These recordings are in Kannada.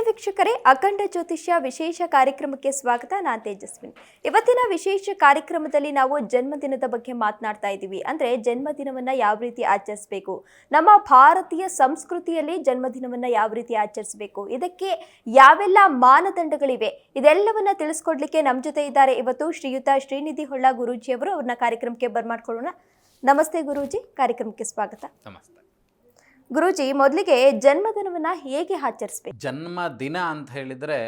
ನಮಸ್ತೆ ವೀಕ್ಷಕರೇ, ಅಖಂಡ ಜ್ಯೋತಿಷ್ಯ ವಿಶೇಷ ಕಾರ್ಯಕ್ರಮಕ್ಕೆ ಸ್ವಾಗತ. ನಾನು ತೇಜಸ್ವಿನಿ. ಇವತ್ತಿನ ವಿಶೇಷ ಕಾರ್ಯಕ್ರಮದಲ್ಲಿ ನಾವು ಜನ್ಮದಿನದ ಬಗ್ಗೆ ಮಾತನಾಡ್ತಾ ಇದ್ದೀವಿ. ಅಂದ್ರೆ ಜನ್ಮದಿನವನ್ನ ಯಾವ ರೀತಿ ಆಚರಿಸಬೇಕು? ನಮ್ಮ ಭಾರತೀಯ ಸಂಸ್ಕೃತಿಯಲ್ಲಿ ಜನ್ಮದಿನವನ್ನ ಯಾವ ರೀತಿ ಆಚರಿಸಬೇಕು? ಇದಕ್ಕೆ ಯಾವೆಲ್ಲ ಮಾನದಂಡಗಳಿವೆ? ಇದೆಲ್ಲವನ್ನ ತಿಳಿಸ್ಕೊಡ್ಲಿಕ್ಕೆ ನಮ್ಮ ಜೊತೆ ಇದ್ದಾರೆ ಇವತ್ತು ಶ್ರೀಯುತ ಶ್ರೀನಿಧಿ ಹೊಳ್ಳ ಗುರೂಜಿಯವರು. ಅವ್ರನ್ನ ಕಾರ್ಯಕ್ರಮಕ್ಕೆ ಬರ್ಮಾಡ್ಕೊಳ್ಳೋಣ. ನಮಸ್ತೆ ಗುರೂಜಿ. ಕಾರ್ಯಕ್ರಮಕ್ಕೆ ಸ್ವಾಗತ. ನಮಸ್ತೆ. ಗುರೂಜಿ ಮೊದಲಿಗೆ ಜನ್ಮದಿನವನ್ನ ಹೇಗೆ ಆಚರಿಸಬೇಕು? ಜನ್ಮದಿನ ಅಂತ ಹೇಳಿದರೆ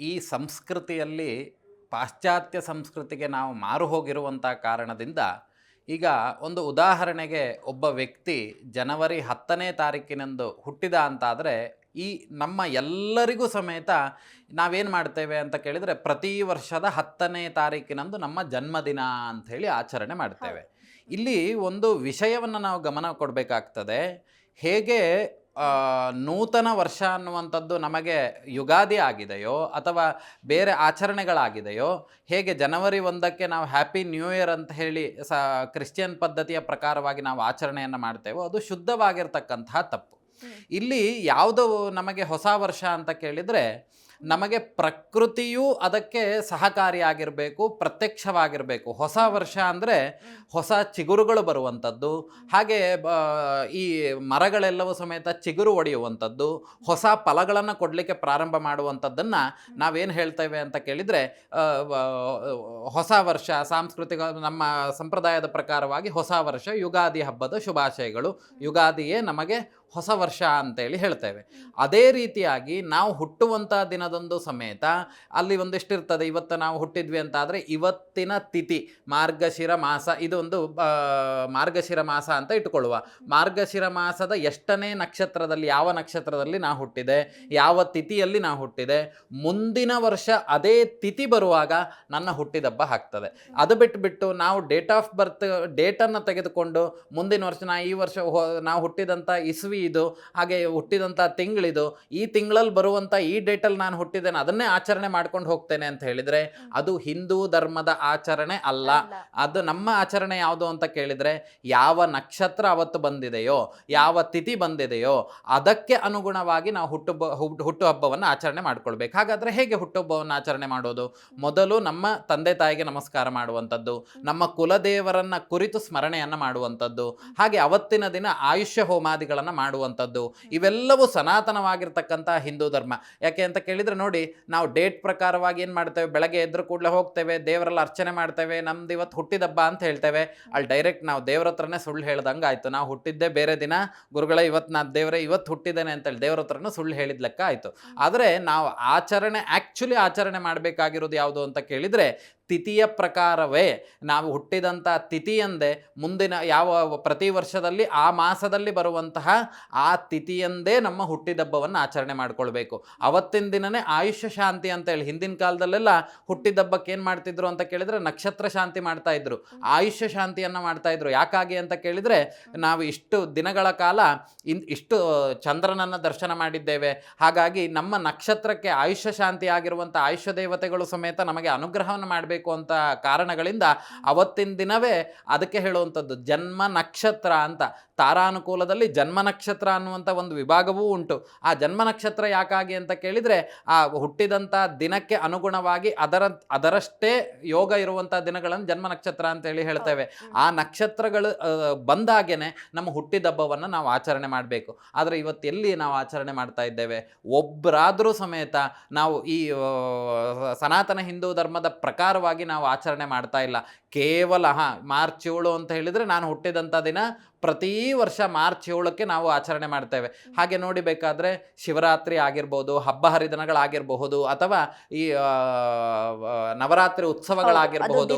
ಈ ಸಂಸ್ಕೃತಿಯಲ್ಲಿ ಪಾಶ್ಚಾತ್ಯ ಸಂಸ್ಕೃತಿಗೆ ನಾವು ಮಾರು ಹೋಗಿರುವಂಥ ಕಾರಣದಿಂದ ಈಗ ಒಂದು ಉದಾಹರಣೆಗೆ ಒಬ್ಬ ವ್ಯಕ್ತಿ ಜನವರಿ ಹತ್ತನೇ ತಾರೀಕಿನಂದು ಹುಟ್ಟಿದ ಅಂತಾದರೆ ಈ ನಮ್ಮ ಎಲ್ಲರಿಗೂ ಸಮೇತ ನಾವೇನು ಮಾಡ್ತೇವೆ ಅಂತ ಕೇಳಿದರೆ ಪ್ರತಿ ವರ್ಷದ ಹತ್ತನೇ ತಾರೀಕಿನಂದು ನಮ್ಮ ಜನ್ಮದಿನ ಅಂಥೇಳಿ ಆಚರಣೆ ಮಾಡ್ತೇವೆ. ಇಲ್ಲಿ ಒಂದು ವಿಷಯವನ್ನು ನಾವು ಗಮನ ಕೊಡಬೇಕಾಗ್ತದೆ. ಹೇಗೆ ನೂತನ ವರ್ಷ ಅನ್ನುವಂಥದ್ದು ನಮಗೆ ಯುಗಾದಿ ಆಗಿದೆಯೋ ಅಥವಾ ಬೇರೆ ಆಚರಣೆಗಳಾಗಿದೆಯೋ ಹೇಗೆ ಜನವರಿ ಒಂದಕ್ಕೆ ನಾವು ಹ್ಯಾಪಿ ನ್ಯೂ ಇಯರ್ ಅಂತ ಹೇಳಿ ಸ ಕ್ರಿಶ್ಚಿಯನ್ ಪದ್ಧತಿಯ ಪ್ರಕಾರವಾಗಿ ನಾವು ಆಚರಣೆಯನ್ನು ಮಾಡ್ತೇವೋ ಅದು ಶುದ್ಧವಾಗಿರ್ತಕ್ಕಂತಹ ತಪ್ಪು. ಇಲ್ಲಿ ಯಾವುದು ನಮಗೆ ಹೊಸ ವರ್ಷ ಅಂತ ಕೇಳಿದರೆ ನಮಗೆ ಪ್ರಕೃತಿಯೂ ಅದಕ್ಕೆ ಸಹಕಾರಿಯಾಗಿರಬೇಕು, ಪ್ರತ್ಯಕ್ಷವಾಗಿರಬೇಕು. ಹೊಸ ವರ್ಷ ಅಂದರೆ ಹೊಸ ಚಿಗುರುಗಳು ಬರುವಂಥದ್ದು, ಹಾಗೆ ಈ ಮರಗಳೆಲ್ಲವೂ ಸಮೇತ ಚಿಗುರು ಒಡೆಯುವಂಥದ್ದು, ಹೊಸ ಫಲಗಳನ್ನು ಕೊಡಲಿಕ್ಕೆ ಪ್ರಾರಂಭ ಮಾಡುವಂಥದ್ದನ್ನು ನಾವೇನು ಹೇಳ್ತೇವೆ ಅಂತ ಕೇಳಿದರೆ ಹೊಸ ವರ್ಷ, ಸಾಂಸ್ಕೃತಿಕ, ನಮ್ಮ ಸಂಪ್ರದಾಯದ ಪ್ರಕಾರವಾಗಿ ಹೊಸ ವರ್ಷ, ಯುಗಾದಿ ಹಬ್ಬದ ಶುಭಾಶಯಗಳು. ಯುಗಾದಿಯೇ ನಮಗೆ ಹೊಸ ವರ್ಷ ಅಂತೇಳಿ ಹೇಳ್ತೇವೆ. ಅದೇ ರೀತಿಯಾಗಿ ನಾವು ಹುಟ್ಟುವಂಥ ದಿನದೊಂದು ಸಮೇತ ಅಲ್ಲಿ ಒಂದಿಷ್ಟು ಇರ್ತದೆ ಇವತ್ತು ನಾವು ಹುಟ್ಟಿದ್ವಿ ಅಂತ ಆದರೆ ಇವತ್ತಿನ ತಿಥಿ ಮಾರ್ಗಶಿರ ಮಾಸ ಇದೊಂದು ಮಾರ್ಗಶಿರ ಮಾಸ ಅಂತ ಇಟ್ಕೊಳ್ಳುವ ಮಾರ್ಗಶಿರ ಮಾಸದ ಎಷ್ಟನೇ ನಕ್ಷತ್ರದಲ್ಲಿ ಯಾವ ನಕ್ಷತ್ರದಲ್ಲಿ ನಾವು ಹುಟ್ಟಿದೆ ಯಾವ ತಿಥಿಯಲ್ಲಿ ನಾವು ಹುಟ್ಟಿದೆ ಮುಂದಿನ ವರ್ಷ ಅದೇ ತಿಥಿ ಬರುವಾಗ ನನ್ನ ಹುಟ್ಟಿದಬ್ಬ ಆಗ್ತದೆ. ಅದು ಬಿಟ್ಟುಬಿಟ್ಟು ನಾವು ಡೇಟ್ ಆಫ್ ಬರ್ತ್ ಡೇಟನ್ನು ತೆಗೆದುಕೊಂಡು ಮುಂದಿನ ವರ್ಷ ನಾ ಈ ವರ್ಷ ಹೊ- ನಾವು ಹುಟ್ಟಿದಂಥ ಇಸ್ವಿ ಇದು ಹಾಗೆ ಹುಟ್ಟಿದಂಥ ತಿಂಗಳಿದು ಈ ತಿಂಗಳಲ್ಲಿ ಬರುವಂಥ ಈ ಡೇಟಲ್ಲಿ ನಾನು ಹುಟ್ಟಿದ್ದೇನೆ ಅದನ್ನೇ ಆಚರಣೆ ಮಾಡ್ಕೊಂಡು ಹೋಗ್ತೇನೆ ಅಂತ ಹೇಳಿದರೆ ಅದು ಹಿಂದೂ ಧರ್ಮದ ಆಚರಣೆ ಅಲ್ಲ. ಅದು ನಮ್ಮ ಆಚರಣೆ ಯಾವುದು ಅಂತ ಕೇಳಿದರೆ ಯಾವ ನಕ್ಷತ್ರ ಅವತ್ತು ಬಂದಿದೆಯೋ ಯಾವ ತಿಥಿ ಬಂದಿದೆಯೋ ಅದಕ್ಕೆ ಅನುಗುಣವಾಗಿ ನಾವು ಹುಟ್ಟು ಹುಟ್ಟು ಹುಟ್ಟುಹಬ್ಬವನ್ನು ಆಚರಣೆ ಮಾಡ್ಕೊಳ್ಬೇಕು. ಹಾಗಾದರೆ ಹೇಗೆ ಹುಟ್ಟುಹಬ್ಬವನ್ನು ಆಚರಣೆ ಮಾಡೋದು? ಮೊದಲು ನಮ್ಮ ತಂದೆ ತಾಯಿಗೆ ನಮಸ್ಕಾರ ಮಾಡುವಂಥದ್ದು ನಮ್ಮ ಕುಲದೇವರನ್ನ ಕುರಿತು ಸ್ಮರಣೆಯನ್ನು ಮಾಡುವಂಥದ್ದು ಹಾಗೆ ಅವತ್ತಿನ ದಿನ ಆಯುಷ್ಯ ಹೋಮಾದಿಗಳನ್ನು ಮಾಡುವಂಥದ್ದು. ಇವೆಲ್ಲವೂ ಸನಾತನವಾಗಿರ್ತಕ್ಕಂಥ ಹಿಂದೂ ಧರ್ಮ. ಯಾಕೆ ಅಂತ ಕೇಳಿದರೆ ನೋಡಿ ನಾವು ಡೇಟ್ ಪ್ರಕಾರವಾಗಿ ಏನು ಮಾಡ್ತೇವೆ? ಬೆಳಗ್ಗೆ ಎದ್ರು ಕೂಡಲೇ ಹೋಗ್ತೇವೆ ದೇವರಲ್ಲಿ ಅರ್ಚನೆ ಮಾಡ್ತೇವೆ ನಮ್ದು ಇವತ್ತು ಹುಟ್ಟಿದಬ್ಬ ಅಂತ ಹೇಳ್ತೇವೆ. ಅಲ್ಲಿ ಡೈರೆಕ್ಟ್ ನಾವು ದೇವ್ರ ಹತ್ರನೇ ಸುಳ್ಳು ಹೇಳ್ದಂಗೆ ಆಯಿತು. ನಾವು ಹುಟ್ಟಿದ್ದೇ ಬೇರೆ ದಿನ ಗುರುಗಳ ಇವತ್ತು ನಾ ದೇವರೇ ಇವತ್ತು ಹುಟ್ಟಿದ್ದೇನೆ ಅಂತೇಳಿ ದೇವ್ರ ಹತ್ರನೂ ಸುಳ್ಳು ಹೇಳಿದ ಲೆಕ್ಕ ಆಯಿತು. ಆದರೆ ನಾವು ಆಚರಣೆ ಆ್ಯಕ್ಚುಲಿ ಆಚರಣೆ ಮಾಡಬೇಕಾಗಿರೋದು ಯಾವುದು ಅಂತ ಕೇಳಿದರೆ ತಿಥಿಯ ಪ್ರಕಾರವೇ ನಾವು ಹುಟ್ಟಿದಂಥ ತಿಥಿಯಂದೇ ಮುಂದಿನ ಯಾವ ಪ್ರತಿ ವರ್ಷದಲ್ಲಿ ಆ ಮಾಸದಲ್ಲಿ ಬರುವಂತಹ ಆ ತಿಥಿಯಂದೇ ನಮ್ಮ ಹುಟ್ಟಿದಬ್ಬವನ್ನು ಆಚರಣೆ ಮಾಡಿಕೊಳ್ಬೇಕು. ಅವತ್ತಿನ ದಿನನೇ ಆಯುಷ್ಯ ಶಾಂತಿ ಅಂತೇಳಿ ಹಿಂದಿನ ಕಾಲದಲ್ಲೆಲ್ಲ ಹುಟ್ಟಿದಬ್ಬಕ್ಕೆ ಏನು ಮಾಡ್ತಿದ್ರು ಅಂತ ಕೇಳಿದರೆ ನಕ್ಷತ್ರ ಶಾಂತಿ ಮಾಡ್ತಾ ಇದ್ರು. ಆಯುಷ್ಯ ಶಾಂತಿಯನ್ನು ಮಾಡ್ತಾ ಇದ್ರು. ಯಾಕಾಗಿ ಅಂತ ಕೇಳಿದರೆ ನಾವು ಇಷ್ಟು ದಿನಗಳ ಕಾಲ ಇನ್ ಇಷ್ಟು ಚಂದ್ರನನ್ನು ದರ್ಶನ ಮಾಡಿದ್ದೇವೆ. ಹಾಗಾಗಿ ನಮ್ಮ ನಕ್ಷತ್ರಕ್ಕೆ ಆಯುಷ್ಯ ಶಾಂತಿ ಆಗಿರುವಂಥ ಆಯುಷ್ಯ ದೇವತೆಗಳು ಸಮೇತ ನಮಗೆ ಅನುಗ್ರಹವನ್ನು ಮಾಡಬೇಕು. ಅಂತ ಕಾರಣಗಳಿಂದ ಅವತ್ತಿನ ದಿನವೇ ಅದಕ್ಕೆ ಹೇಳುವಂಥದ್ದು ಜನ್ಮ ನಕ್ಷತ್ರ ಅಂತ. ತಾರಾನುಕೂಲದಲ್ಲಿ ಜನ್ಮ ನಕ್ಷತ್ರ ಅನ್ನುವಂಥ ಒಂದು ವಿಭಾಗವೂ ಉಂಟು. ಆ ಜನ್ಮ ನಕ್ಷತ್ರ ಯಾಕಾಗಿ ಅಂತ ಕೇಳಿದರೆ ಆ ಹುಟ್ಟಿದಂಥ ದಿನಕ್ಕೆ ಅನುಗುಣವಾಗಿ ಅದರ ಅದರಷ್ಟೇ ಯೋಗ ಇರುವಂಥ ದಿನಗಳನ್ನು ಜನ್ಮ ನಕ್ಷತ್ರ ಅಂತೇಳಿ ಹೇಳ್ತೇವೆ. ಆ ನಕ್ಷತ್ರಗಳು ಬಂದಾಗೇನೆ ನಮ್ಮ ಹುಟ್ಟಿದಬ್ಬವನ್ನು ನಾವು ಆಚರಣೆ ಮಾಡಬೇಕು. ಆದರೆ ಇವತ್ತು ಎಲ್ಲಿ ನಾವು ಆಚರಣೆ ಮಾಡ್ತಾ ಇದ್ದೇವೆ? ಒಬ್ಬರಾದರೂ ಸಮೇತ ನಾವು ಈ ಸನಾತನ ಹಿಂದೂ ಧರ್ಮದ ಪ್ರಕಾರವಾಗಿ ನಾವು ಆಚರಣೆ ಮಾಡ್ತಾ ಇಲ್ಲ. ಕೇವಲ ಹಾಂ ಮಾರ್ಚ್ ಏಳು ಅಂತ ಹೇಳಿದರೆ ನಾನು ಹುಟ್ಟಿದಂಥ ದಿನ ಪ್ರತಿ ವರ್ಷ ಮಾರ್ಚ್ ಏಳಕ್ಕೆ ನಾವು ಆಚರಣೆ ಮಾಡ್ತೇವೆ. ಹಾಗೆ ನೋಡಿ ಬೇಕಾದರೆ ಶಿವರಾತ್ರಿ ಆಗಿರ್ಬೋದು ಹಬ್ಬ ಹರಿದಿನಗಳಾಗಿರಬಹುದು ಅಥವಾ ಈ ನವರಾತ್ರಿ ಉತ್ಸವಗಳಾಗಿರಬಹುದು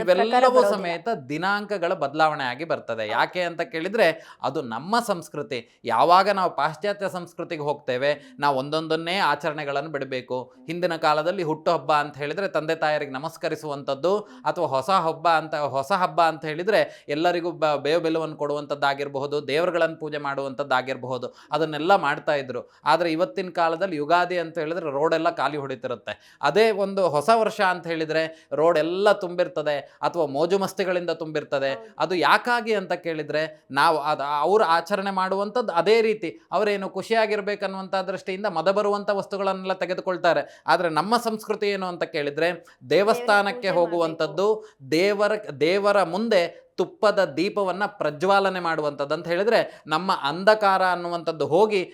ಇವೆಲ್ಲವೂ ಸಮೇತ ದಿನಾಂಕಗಳ ಬದಲಾವಣೆ ಆಗಿ ಬರ್ತದೆ. ಯಾಕೆ ಅಂತ ಕೇಳಿದ್ರೆ ಅದು ನಮ್ಮ ಸಂಸ್ಕೃತಿ. ಯಾವಾಗ ನಾವು ಪಾಶ್ಚಾತ್ಯ ಸಂಸ್ಕೃತಿಗೆ ಹೋಗ್ತೇವೆ ನಾವು ಒಂದೊಂದನ್ನೇ ಆಚರಣೆಗಳನ್ನು ಬಿಡಬೇಕು. ಹಿಂದಿನ ಕಾಲದಲ್ಲಿ ಹುಟ್ಟುಹಬ್ಬ ಅಂತ ಹೇಳಿದ್ರೆ ತಂದೆ ತಾಯರಿಗೆ ನಮಸ್ಕರಿಸುವಂಥದ್ದು ಅಥವಾ ಹೊಸ ಹಬ್ಬ ಅಂತ ಹೊಸ ಹಬ್ಬ ಅಂತ ಹೇಳಿದ್ರೆ ಎಲ್ಲರಿಗೂ ಬೇವು ಬೆಲ್ಲವನ್ನು ನೈವೇದ್ಯವನ್ನು ಕೊಡುವಂಥದ್ದಾಗಿರಬಹುದು ದೇವರುಗಳನ್ನು ಪೂಜೆ ಮಾಡುವಂಥದ್ದಾಗಿರಬಹುದು ಅದನ್ನೆಲ್ಲ ಮಾಡ್ತಾ ಇದ್ರು. ಆದರೆ ಇವತ್ತಿನ ಕಾಲದಲ್ಲಿ ಯುಗಾದಿ ಅಂತ ಹೇಳಿದ್ರೆ ರೋಡೆಲ್ಲ ಖಾಲಿ ಹೊಡಿತಿರುತ್ತೆ. ಅದೇ ಒಂದು ಹೊಸ ವರ್ಷ ಅಂತ ಹೇಳಿದರೆ ರೋಡ್ ಎಲ್ಲ ತುಂಬಿರ್ತದೆ ಅಥವಾ ಮೋಜು ಮಸ್ತಿಗಳಿಂದ ತುಂಬಿರ್ತದೆ. ಅದು ಯಾಕಾಗಿ ಅಂತ ಕೇಳಿದರೆ ನಾವು ಅದು ಅವರು ಆಚರಣೆ ಮಾಡುವಂಥದ್ದು ಅದೇ ರೀತಿ. ಅವರೇನು ಖುಷಿಯಾಗಿರ್ಬೇಕನ್ನುವಂಥ ದೃಷ್ಟಿಯಿಂದ ಮದ ಬರುವಂಥ ವಸ್ತುಗಳನ್ನೆಲ್ಲ ತೆಗೆದುಕೊಳ್ತಾರೆ. ಆದರೆ ನಮ್ಮ ಸಂಸ್ಕೃತಿ ಏನು ಅಂತ ಕೇಳಿದರೆ ದೇವಸ್ಥಾನಕ್ಕೆ ಹೋಗುವಂಥದ್ದು ದೇವರ ದೇವರ ಮುಂದೆ ತುಪ್ಪದ ದೀಪವನ್ನು ಪ್ರಜ್ವಾಲನೆ ಮಾಡುವಂಥದ್ದು ಅಂತ ಹೇಳಿದರೆ ನಮ್ಮ ಅಂಧಕಾರ ಅನ್ನುವಂಥದ್ದು ಹೋಗಿ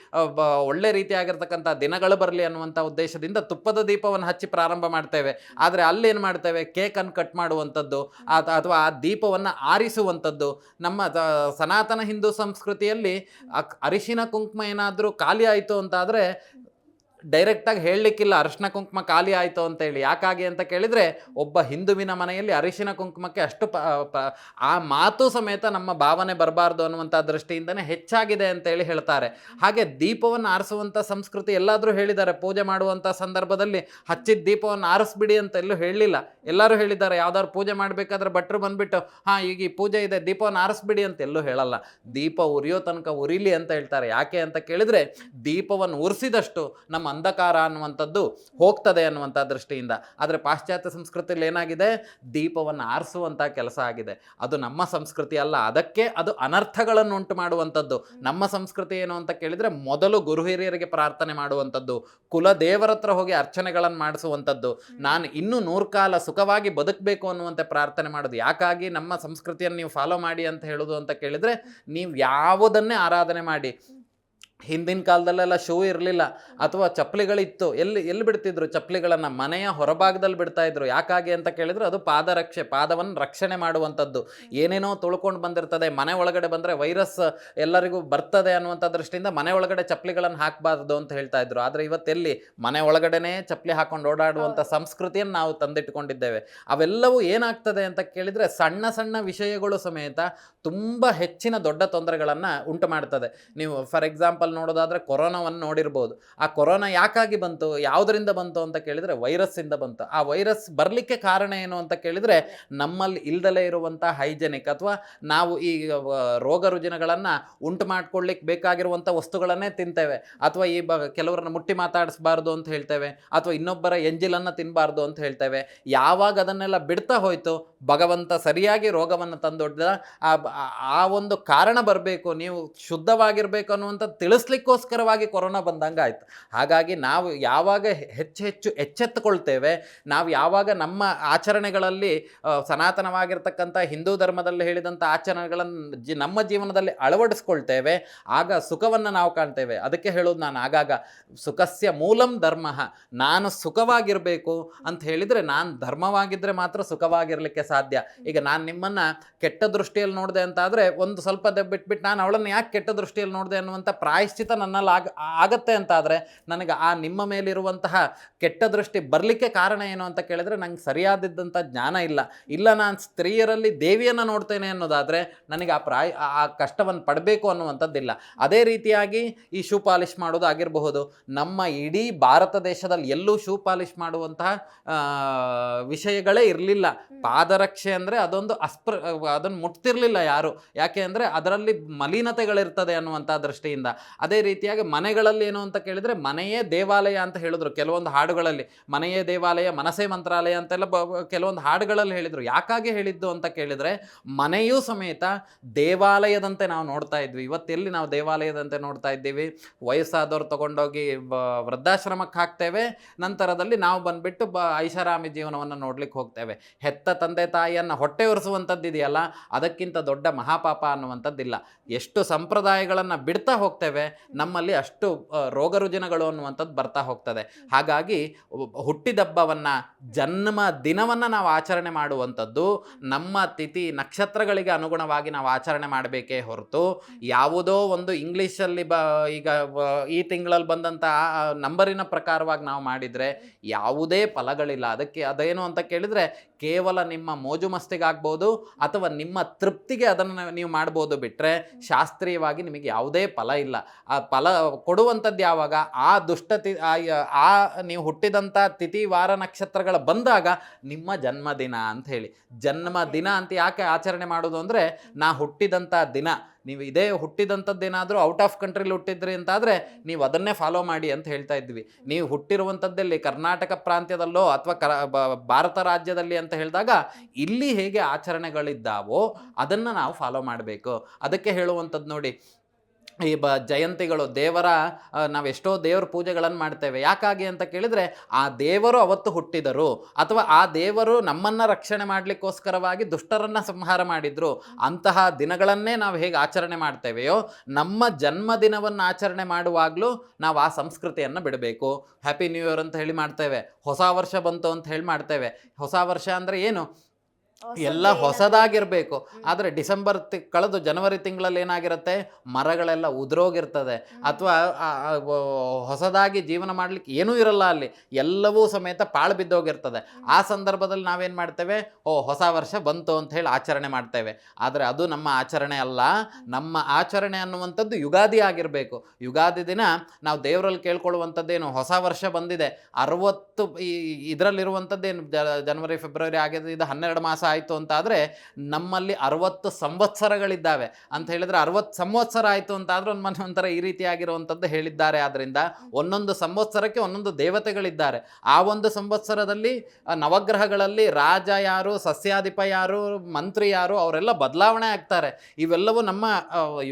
ಒಳ್ಳೆ ರೀತಿಯಾಗಿರ್ತಕ್ಕಂಥ ದಿನಗಳು ಬರಲಿ ಅನ್ನುವಂಥ ಉದ್ದೇಶದಿಂದ ತುಪ್ಪದ ದೀಪವನ್ನು ಹಚ್ಚಿ ಪ್ರಾರಂಭ ಮಾಡ್ತೇವೆ. ಆದರೆ ಅಲ್ಲೇನು ಮಾಡ್ತೇವೆ? ಕೇಕನ್ನು ಕಟ್ ಮಾಡುವಂಥದ್ದು ಅಥ- ಅಥವಾ ಆ ದೀಪವನ್ನು ಆರಿಸುವಂಥದ್ದು. ನಮ್ಮ ಸನಾತನ ಹಿಂದೂ ಸಂಸ್ಕೃತಿಯಲ್ಲಿ ಅರಿಶಿನ ಕುಂಕುಮ ಏನಾದರೂ ಖಾಲಿ ಆಯಿತು ಅಂತಾದರೆ ಡೈರೆಕ್ಟಾಗಿ ಹೇಳಲಿಕ್ಕಿಲ್ಲ, ಅರಿಶಿನ ಕುಂಕುಮ ಖಾಲಿ ಆಯಿತು ಅಂತೇಳಿ ಯಾಕಾಗಿ ಅಂತ ಕೇಳಿದರೆ, ಒಬ್ಬ ಹಿಂದುವಿನ ಮನೆಯಲ್ಲಿ ಅರಿಶಿನ ಕುಂಕುಮಕ್ಕೆ ಅಷ್ಟು ಪ, ಪ- ಆ ಮಾತು ಸಮೇತ ನಮ್ಮ ಭಾವನೆ ಬರಬಾರ್ದು ಅನ್ನುವಂಥ ದೃಷ್ಟಿಯಿಂದನೇ ಹೆಚ್ಚಾಗಿದೆ ಅಂತೇಳಿ ಹೇಳ್ತಾರೆ. ಹಾಗೆ ದೀಪವನ್ನು ಆರಿಸುವಂಥ ಸಂಸ್ಕೃತಿ ಎಲ್ಲಾದರೂ ಹೇಳಿದ್ದಾರೆ. ಪೂಜೆ ಮಾಡುವಂಥ ಸಂದರ್ಭದಲ್ಲಿ ಹಚ್ಚಿದ ದೀಪವನ್ನು ಆರಿಸ್ಬಿಡಿ ಅಂತ ಎಲ್ಲೂ ಹೇಳಲಿಲ್ಲ ಎಲ್ಲರೂ ಹೇಳಿದ್ದಾರೆ, ಯಾವ್ದಾದ್ರು ಪೂಜೆ ಮಾಡಬೇಕಾದ್ರೆ ಭಟ್ರು ಬಂದುಬಿಟ್ಟು, ಹಾಂ, ಈಗ ಈ ಪೂಜೆ ಇದೆ, ದೀಪವನ್ನು ಆರಿಸ್ಬಿಡಿ ಅಂತ ಎಲ್ಲೂ ಹೇಳಲ್ಲ. ದೀಪ ಉರಿಯೋ ತನಕ ಉರಿಲಿ ಅಂತ ಹೇಳ್ತಾರೆ. ಯಾಕೆ ಅಂತ ಕೇಳಿದರೆ, ದೀಪವನ್ನು ಉರಿಸಿದಷ್ಟು ನಮ್ಮ ಅಂಧಕಾರ ಅನ್ನುವಂಥದ್ದು ಹೋಗ್ತದೆ ಅನ್ನುವಂಥ ದೃಷ್ಟಿಯಿಂದ. ಆದರೆ ಪಾಶ್ಚಾತ್ಯ ಸಂಸ್ಕೃತಿಯಲ್ಲಿ ಏನಾಗಿದೆ? ದೀಪವನ್ನು ಆರಿಸುವಂಥ ಕೆಲಸ ಆಗಿದೆ. ಅದು ನಮ್ಮ ಸಂಸ್ಕೃತಿ ಅಲ್ಲ. ಅದಕ್ಕೆ ಅದು ಅನರ್ಥಗಳನ್ನು ಉಂಟು ಮಾಡುವಂಥದ್ದು. ನಮ್ಮ ಸಂಸ್ಕೃತಿ ಏನು ಅಂತ ಕೇಳಿದರೆ ಮೊದಲು ಗುರು ಹಿರಿಯರಿಗೆ ಪ್ರಾರ್ಥನೆ ಮಾಡುವಂಥದ್ದು. ಕುಲ ದೇವರ ಹತ್ರ ಹೋಗಿ ಅರ್ಚನೆಗಳನ್ನು ಮಾಡಿಸುವಂಥದ್ದು. ನಾನು ಇನ್ನೂ ನೂರು ಕಾಲ ಸುಖವಾಗಿ ಬದುಕಬೇಕು ಅನ್ನುವಂತೆ ಪ್ರಾರ್ಥನೆ ಮಾಡೋದು. ಯಾಕಾಗಿ? ನಮ್ಮ ಸಂಸ್ಕೃತಿಯನ್ನು ನೀವು ಫಾಲೋ ಮಾಡಿ ಅಂತ ಹೇಳೋದು ಅಂತ ಕೇಳಿದರೆ, ನೀವು ಯಾವುದನ್ನೇ ಆರಾಧನೆ ಮಾಡಿ ಹಿಂದಿನ ಕಾಲದಲ್ಲೆಲ್ಲ ಶೂ ಇರಲಿಲ್ಲ. ಅಥವಾ ಚಪ್ಪಲಿಗಳಿತ್ತು. ಎಲ್ಲಿ ಎಲ್ಲಿ ಬಿಡ್ತಿದ್ರು ಚಪ್ಪಲಿಗಳನ್ನು? ಮನೆಯ ಹೊರಭಾಗದಲ್ಲಿ ಬಿಡ್ತಾ ಇದ್ರು. ಯಾಕಾಗಿ ಅಂತ ಕೇಳಿದ್ರೆ ಅದು ಪಾದರಕ್ಷೆ ಪಾದವನ್ನು ರಕ್ಷಣೆ ಮಾಡುವಂಥದ್ದು. ಏನೇನೋ ತುಳ್ಕೊಂಡು ಬಂದಿರ್ತದೆ ಮನೆ ಒಳಗಡೆ ಬಂದರೆ ವೈರಸ್ ಎಲ್ಲರಿಗೂ ಬರ್ತದೆ ಅನ್ನುವಂಥ ದೃಷ್ಟಿಯಿಂದ ಮನೆ ಒಳಗಡೆ ಚಪ್ಪಲಿಗಳನ್ನು ಹಾಕಬಾರ್ದು ಅಂತ ಹೇಳ್ತಾ ಇದ್ರು. ಆದರೆ ಇವತ್ತೆಲ್ಲಿ ಮನೆ ಒಳಗಡೆನೇ ಚಪ್ಪಲಿ ಹಾಕೊಂಡು ಓಡಾಡುವಂಥ ಸಂಸ್ಕೃತಿಯನ್ನು ನಾವು ತಂದಿಟ್ಟುಕೊಂಡಿದ್ದೇವೆ ಅವೆಲ್ಲವೂ ಏನಾಗ್ತದೆ ಅಂತ ಕೇಳಿದರೆ ಸಣ್ಣ ಸಣ್ಣ ವಿಷಯಗಳು ಸಮೇತ ತುಂಬ ಹೆಚ್ಚಿನ ದೊಡ್ಡ ತೊಂದರೆಗಳನ್ನು ಉಂಟು ಮಾಡ್ತದೆ ನೀವು ಫಾರ್ ಎಕ್ಸಾಂಪಲ್ ನೋಡೋದಾದರೆ ಕೊರೋನಾವನ್ನು ನೋಡಿರ್ಬೋದು. ಆ ಕೊರೋನಾ ಯಾಕಾಗಿ ಬಂತು, ಯಾವುದರಿಂದ ಬಂತು ಅಂತ ಕೇಳಿದರೆ ವೈರಸ್ಸಿಂದ ಬಂತು. ಆ ವೈರಸ್ ಬರಲಿಕ್ಕೆ ಕಾರಣ ಏನು ಅಂತ ಕೇಳಿದರೆ ನಮ್ಮಲ್ಲಿ ಇಲ್ದಲೇ ಇರುವಂಥ ಹೈಜೆನಿಕ್ ಅಥವಾ ನಾವು ಈ ರೋಗ ರುಜಿನಗಳನ್ನು ಉಂಟು ಮಾಡ್ಕೊಳ್ಳಿಕ್ಕೆ ಬೇಕಾಗಿರುವಂಥ ವಸ್ತುಗಳನ್ನೇ ತಿಂತೇವೆ. ಅಥವಾ ಈ ಬ, ಕೆಲವರನ್ನ ಮುಟ್ಟಿ ಮಾತಾಡಿಸ್ಬಾರ್ದು ಅಂತ ಹೇಳ್ತೇವೆ. ಅಥವಾ ಇನ್ನೊಬ್ಬರ ಎಂಜಿಲನ್ನು ತಿನ್ನಬಾರ್ದು ಅಂತ ಹೇಳ್ತೇವೆ. ಯಾವಾಗ ಅದನ್ನೆಲ್ಲ ಬಿಡ್ತಾ ಹೋಯಿತು, ಭಗವಂತ ಸರಿಯಾಗಿ ರೋಗವನ್ನು ತಂದೊಡ್ಡ ಆ ಒಂದು ಕಾರಣ ಬರಬೇಕು, ನೀವು ಶುದ್ಧವಾಗಿರಬೇಕು ಅನ್ನುವಂಥ ತಿಳಿಸ್ಲಿಕ್ಕೋಸ್ಕರವಾಗಿ ಕೊರೋನಾ ಬಂದಂಗೆ ಆಯ್ತು. ಹಾಗಾಗಿ ನಾವು ಯಾವಾಗ ಹೆಚ್ಚು ಹೆಚ್ಚು ಎಚ್ಚೆತ್ತುಕೊಳ್ತೇವೆ, ನಾವು ಯಾವಾಗ ನಮ್ಮ ಆಚರಣೆಗಳಲ್ಲಿ ಸನಾತನವಾಗಿರ್ತಕ್ಕಂಥ ಹಿಂದೂ ಧರ್ಮದಲ್ಲಿ ಹೇಳಿದಂಥ ಆಚರಣೆಗಳನ್ನು ಜಿ, ನಮ್ಮ ಜೀವನದಲ್ಲಿ ಅಳವಡಿಸ್ಕೊಳ್ತೇವೆ, ಆಗ ಸುಖವನ್ನು ನಾವು ಕಾಣ್ತೇವೆ. ಅದಕ್ಕೆ ಹೇಳೋದು ನಾನು ಆಗಾಗ, ಸುಖಸ್ಯ ಮೂಲಂ ಧರ್ಮ, ನಾನು ಸುಖವಾಗಿರಬೇಕು ಅಂತ ಹೇಳಿದರೆ ನಾನು ಧರ್ಮವಾಗಿದ್ದರೆ ಮಾತ್ರ ಸುಖವಾಗಿರಲಿಕ್ಕೆ ಸಾಧ್ಯ. ಈಗ ನಾನು ನಿಮ್ಮನ್ನು ಕೆಟ್ಟ ದೃಷ್ಟಿಯಲ್ಲಿ ನೋಡಿದೆ ಅಂತ ಆದರೆ ಒಂದು ಸ್ವಲ್ಪ ಬಿಟ್ಬಿಟ್ಟು ನಾನು ಅವಳನ್ನು ಯಾಕೆ ಕೆಟ್ಟ ದೃಷ್ಟಿಯಲ್ಲಿ ನೋಡಿದೆ ಅನ್ನುವಂಥ ಪ್ರಾಯಶ್ಚಿತ ನನ್ನಲ್ಲಿ ಆಗ ಆಗತ್ತೆ ಅಂತ ಆದರೆ ನನಗೆ ಆ ನಿಮ್ಮ ಮೇಲಿರುವಂತಹ ಕೆಟ್ಟ ದೃಷ್ಟಿ ಬರಲಿಕ್ಕೆ ಕಾರಣ ಏನು ಅಂತ ಕೇಳಿದರೆ ನಂಗೆ ಸರಿಯಾದಿದ್ದಂಥ ಜ್ಞಾನ ಇಲ್ಲ. ಇಲ್ಲ ನಾನು ಸ್ತ್ರೀಯರಲ್ಲಿ ದೇವಿಯನ್ನು ನೋಡ್ತೇನೆ ಅನ್ನೋದಾದರೆ ನನಗೆ ಆ ಪ್ರಾಯ ಆ- ಕಷ್ಟವನ್ನು ಪಡಬೇಕು ಅನ್ನುವಂಥದ್ದಿಲ್ಲ. ಅದೇ ರೀತಿಯಾಗಿ ಈ ಶೂ ಪಾಲಿಷ್ ಮಾಡೋದು ಆಗಿರಬಹುದು. ನಮ್ಮ ಇಡೀ ಭಾರತ ದೇಶದಲ್ಲಿ ಎಲ್ಲೂ ಶೂ ಪಾಲಿಷ್ ಮಾಡುವಂತಹ ವಿಷಯಗಳೇ ಇರಲಿಲ್ಲ. ಪಾದರಕ್ಷೆ ಅಂದರೆ ಅದೊಂದು ಅಸ್ಪ್ರ ಅದನ್ನು ಮುಟ್ತಿರಲಿಲ್ಲ ಯಾರು. ಯಾಕೆ ಅಂದರೆ ಅದರಲ್ಲಿ ಮಲಿನತೆಗಳಿರ್ತದೆ ಅನ್ನುವಂಥ ದೃಷ್ಟಿಯಿಂದ. ಅದೇ ರೀತಿಯಾಗಿ ಮನೆಗಳಲ್ಲಿ ಏನು ಅಂತ ಕೇಳಿದರೆ ಮನೆಯೇ ದೇವಾಲಯ ಅಂತ ಹೇಳಿದ್ರು ಕೆಲವೊಂದು ಹಾಡುಗಳಲ್ಲಿ. ಮನೆಯೇ ದೇವಾಲಯ, ಮನಸೇ ಮಂತ್ರಾಲಯ ಅಂತೆಲ್ಲ ಕೆಲವೊಂದು ಹಾಡುಗಳಲ್ಲಿ ಹೇಳಿದರು. ಯಾಕಾಗಿ ಹೇಳಿದ್ದು ಅಂತ ಕೇಳಿದರೆ ಮನೆಯೂ ಸಮೇತ ದೇವಾಲಯದಂತೆ ನಾವು ನೋಡ್ತಾ ಇದ್ವಿ. ಇವತ್ತೆಲ್ಲಿ ನಾವು ದೇವಾಲಯದಂತೆ ನೋಡ್ತಾ ಇದ್ದೀವಿ. ವಯಸ್ಸಾದವರು ತಗೊಂಡೋಗಿ ಬ, ವೃದ್ಧಾಶ್ರಮಕ್ಕೆ ಹಾಕ್ತೇವೆ. ನಂತರದಲ್ಲಿ ನಾವು ಬಂದುಬಿಟ್ಟು ಬ, ಐಷಾರಾಮಿ ಜೀವನವನ್ನು ನೋಡ್ಲಿಕ್ಕೆ ಹೋಗ್ತೇವೆ. ಹೆತ್ತ ತಂದೆ ತಾಯಿಯನ್ನು ಹೊಟ್ಟೆ ಒರೆಸುವಂಥದ್ದು ಇದೆಯಲ್ಲ, ಅದಕ್ಕಿಂತ ದೊಡ್ಡ ಮಹಾಪಾಪ ಅನ್ನುವಂಥದ್ದಿಲ್ಲ. ಎಷ್ಟು ಸಂಪ್ರದಾಯಗಳನ್ನು ಬಿಡ್ತಾ ಹೋಗ್ತೇವೆ ನಮ್ಮಲ್ಲಿ ಅಷ್ಟು ರೋಗ ರುಜಿನಗಳು ಅನ್ನುವಂಥದ್ದು ಬರ್ತಾ ಹೋಗ್ತದೆ. ಹಾಗಾಗಿ ಹುಟ್ಟಿದಬ್ಬವನ್ನು, ಜನ್ಮ ದಿನವನ್ನು ನಾವು ಆಚರಣೆ ಮಾಡುವಂಥದ್ದು, ನಮ್ಮ ತಿಥಿ ನಕ್ಷತ್ರಗಳಿಗೆ ಅನುಗುಣವಾಗಿ ನಾವು ಆಚರಣೆ ಮಾಡಬೇಕೇ ಹೊರತು, ಯಾವುದೋ ಒಂದು ಇಂಗ್ಲೀಷಲ್ಲಿ ಬ, ಈಗ ಈ ತಿಂಗಳಲ್ಲಿ ಬಂದಂಥ ನಂಬರಿನ ಪ್ರಕಾರವಾಗಿ ನಾವು ಮಾಡಿದರೆ ಯಾವುದೇ ಫಲಗಳಿಲ್ಲ. ಅದಕ್ಕೆ ಅದೇನು ಅಂತ ಕೇಳಿದರೆ ಕೇವಲ ನಿಮ್ಮ ಮೋಜು ಮಸ್ತಿಗಾಗ್ಬೋದು ಅಥವಾ ನಿಮ್ಮ ತೃಪ್ತಿಗೆ ಅದನ್ನು ನೀವು ಮಾಡ್ಬೋದು ಬಿಟ್ಟರೆ ಶಾಸ್ತ್ರೀಯವಾಗಿ ನಿಮಗೆ ಯಾವುದೇ ಫಲ ಇಲ್ಲ. ಆ ಫಲ ಕೊಡುವಂಥದ್ದು ಯಾವಾಗ? ಆ ದುಷ್ಟತಿ, ಆ ನೀವು ಹುಟ್ಟಿದಂಥ ತಿಥಿ ವಾರ ನಕ್ಷತ್ರಗಳ ಬಂದಾಗ ನಿಮ್ಮ ಜನ್ಮದಿನ ಅಂತ ಹೇಳಿ. ಜನ್ಮದಿನ ಅಂತ ಯಾಕೆ ಆಚರಣೆ ಮಾಡೋದು ಅಂದರೆ ನಾ ಹುಟ್ಟಿದಂಥ ದಿನ. ನೀವು ಇದೇ ಹುಟ್ಟಿದಂಥದ್ದೇನಾದರೂ ಔಟ್ ಆಫ್ ಕಂಟ್ರಿಲಿ ಹುಟ್ಟಿದ್ರಿ ಅಂತಾದರೆ ನೀವು ಅದನ್ನೇ ಫಾಲೋ ಮಾಡಿ ಅಂತ ಹೇಳ್ತಾ ಇದ್ವಿ. ನೀವು ಹುಟ್ಟಿರುವಂಥದ್ದಲ್ಲಿ ಕರ್ನಾಟಕ ಪ್ರಾಂತ್ಯದಲ್ಲೋ ಅಥವಾ ಭಾರತ ರಾಜ್ಯದಲ್ಲಿ ಅಂತ ಹೇಳಿದಾಗ ಇಲ್ಲಿ ಹೇಗೆ ಆಚರಣೆಗಳಿದ್ದಾವೋ ಅದನ್ನು ನಾವು ಫಾಲೋ ಮಾಡಬೇಕು. ಅದಕ್ಕೆ ಹೇಳುವಂಥದ್ದು ನೋಡಿ ಈ ಬ ಜಯಂತಿಗಳು ದೇವರ ನಾವು ನಾವೆಷ್ಟೋ ದೇವರ ಪೂಜೆಗಳನ್ನು ಮಾಡ್ತೇವೆ. ಯಾಕಾಗಿ ಅಂತ ಕೇಳಿದರೆ, ಆ ದೇವರು ಅವತ್ತು ಹುಟ್ಟಿದರು. ಅಥವಾ ಆ ದೇವರು ನಮ್ಮನ್ನು ರಕ್ಷಣೆ ಮಾಡಲಿಕ್ಕೋಸ್ಕರವಾಗಿ ದುಷ್ಟರನ್ನು ಸಂಹಾರ ಮಾಡಿದರು. ಅಂತಹ ದಿನಗಳನ್ನೇ ನಾವು ಹೇಗೆ ಆಚರಣೆ ಮಾಡ್ತೇವೆಯೋ, ನಮ್ಮ ಜನ್ಮದಿನವನ್ನು ಆಚರಣೆ ಮಾಡುವಾಗಲೂ ನಾವು ಆ ಸಂಸ್ಕೃತಿಯನ್ನು ಬಿಡಬೇಕು. ಹ್ಯಾಪಿ ನ್ಯೂ ಇಯರ್ ಅಂತ ಹೇಳಿ ಮಾಡ್ತೇವೆ. ಹೊಸ ವರ್ಷ ಬಂತು ಅಂತ ಹೇಳಿ ಮಾಡ್ತೇವೆ. ಹೊಸ ವರ್ಷ ಅಂದರೆ ಏನು? ಎಲ್ಲ ಹೊಸದಾಗಿರಬೇಕು. ಆದರೆ ಡಿಸೆಂಬರ್ ತಿ ಕಳೆದು ಜನವರಿ ತಿಂಗಳಲ್ಲಿ ಏನಾಗಿರುತ್ತೆ? ಮರಗಳೆಲ್ಲ ಉದುರೋಗಿರ್ತದೆ. ಅಥವಾ ಹೊಸದಾಗಿ ಜೀವನ ಮಾಡಲಿಕ್ಕೆ ಏನೂ ಇರಲ್ಲ ಅಲ್ಲಿ. ಎಲ್ಲವೂ ಸಮೇತ ಪಾಳು ಬಿದ್ದೋಗಿರ್ತದೆ. ಆ ಸಂದರ್ಭದಲ್ಲಿ ನಾವೇನು ಮಾಡ್ತೇವೆ? ಓ ಹೊಸ ವರ್ಷ ಬಂತು ಅಂತ ಹೇಳಿ ಆಚರಣೆ ಮಾಡ್ತೇವೆ. ಆದರೆ ಅದು ನಮ್ಮ ಆಚರಣೆ ಅಲ್ಲ. ನಮ್ಮ ಆಚರಣೆ ಅನ್ನುವಂಥದ್ದು ಯುಗಾದಿ ಆಗಿರಬೇಕು. ಯುಗಾದಿ ದಿನ ನಾವು ದೇವರಲ್ಲಿ ಕೇಳ್ಕೊಳ್ಳುವಂಥದ್ದೇನು? ಹೊಸ ವರ್ಷ ಬಂದಿದೆ. ಅರವತ್ತು ಈ ಇದರಲ್ಲಿರುವಂಥದ್ದೇನು? ಜನವರಿ ಫೆಬ್ರವರಿ ಆಗಿದೆ ಇದು ಹನ್ನೆರಡು ಮಾಸ ಆಯಿತು ಅಂತ ಆದರೆ ನಮ್ಮಲ್ಲಿ ಅರವತ್ತು ಸಂವತ್ಸರಗಳಿದ್ದಾವೆ. ಅಂತ ಹೇಳಿದರೆ ಅರವತ್ತು ಸಂವತ್ಸರ ಆಯಿತು ಅಂತ ಆದರೆ ಒಂದು ಮನೆ ಒಂಥರ ಈ ರೀತಿಯಾಗಿರುವಂಥದ್ದು ಹೇಳಿದ್ದಾರೆ. ಆದ್ದರಿಂದ ಒಂದೊಂದು ಸಂವತ್ಸರಕ್ಕೆ ಒಂದೊಂದು ದೇವತೆಗಳಿದ್ದಾರೆ. ಆ ಒಂದು ಸಂವತ್ಸರದಲ್ಲಿ ನವಗ್ರಹಗಳಲ್ಲಿ ರಾಜ ಯಾರು, ಸಸ್ಯಾಧಿಪ ಯಾರು, ಮಂತ್ರಿ ಯಾರು, ಅವರೆಲ್ಲ ಬದಲಾವಣೆ ಆಗ್ತಾರೆ. ಇವೆಲ್ಲವೂ ನಮ್ಮ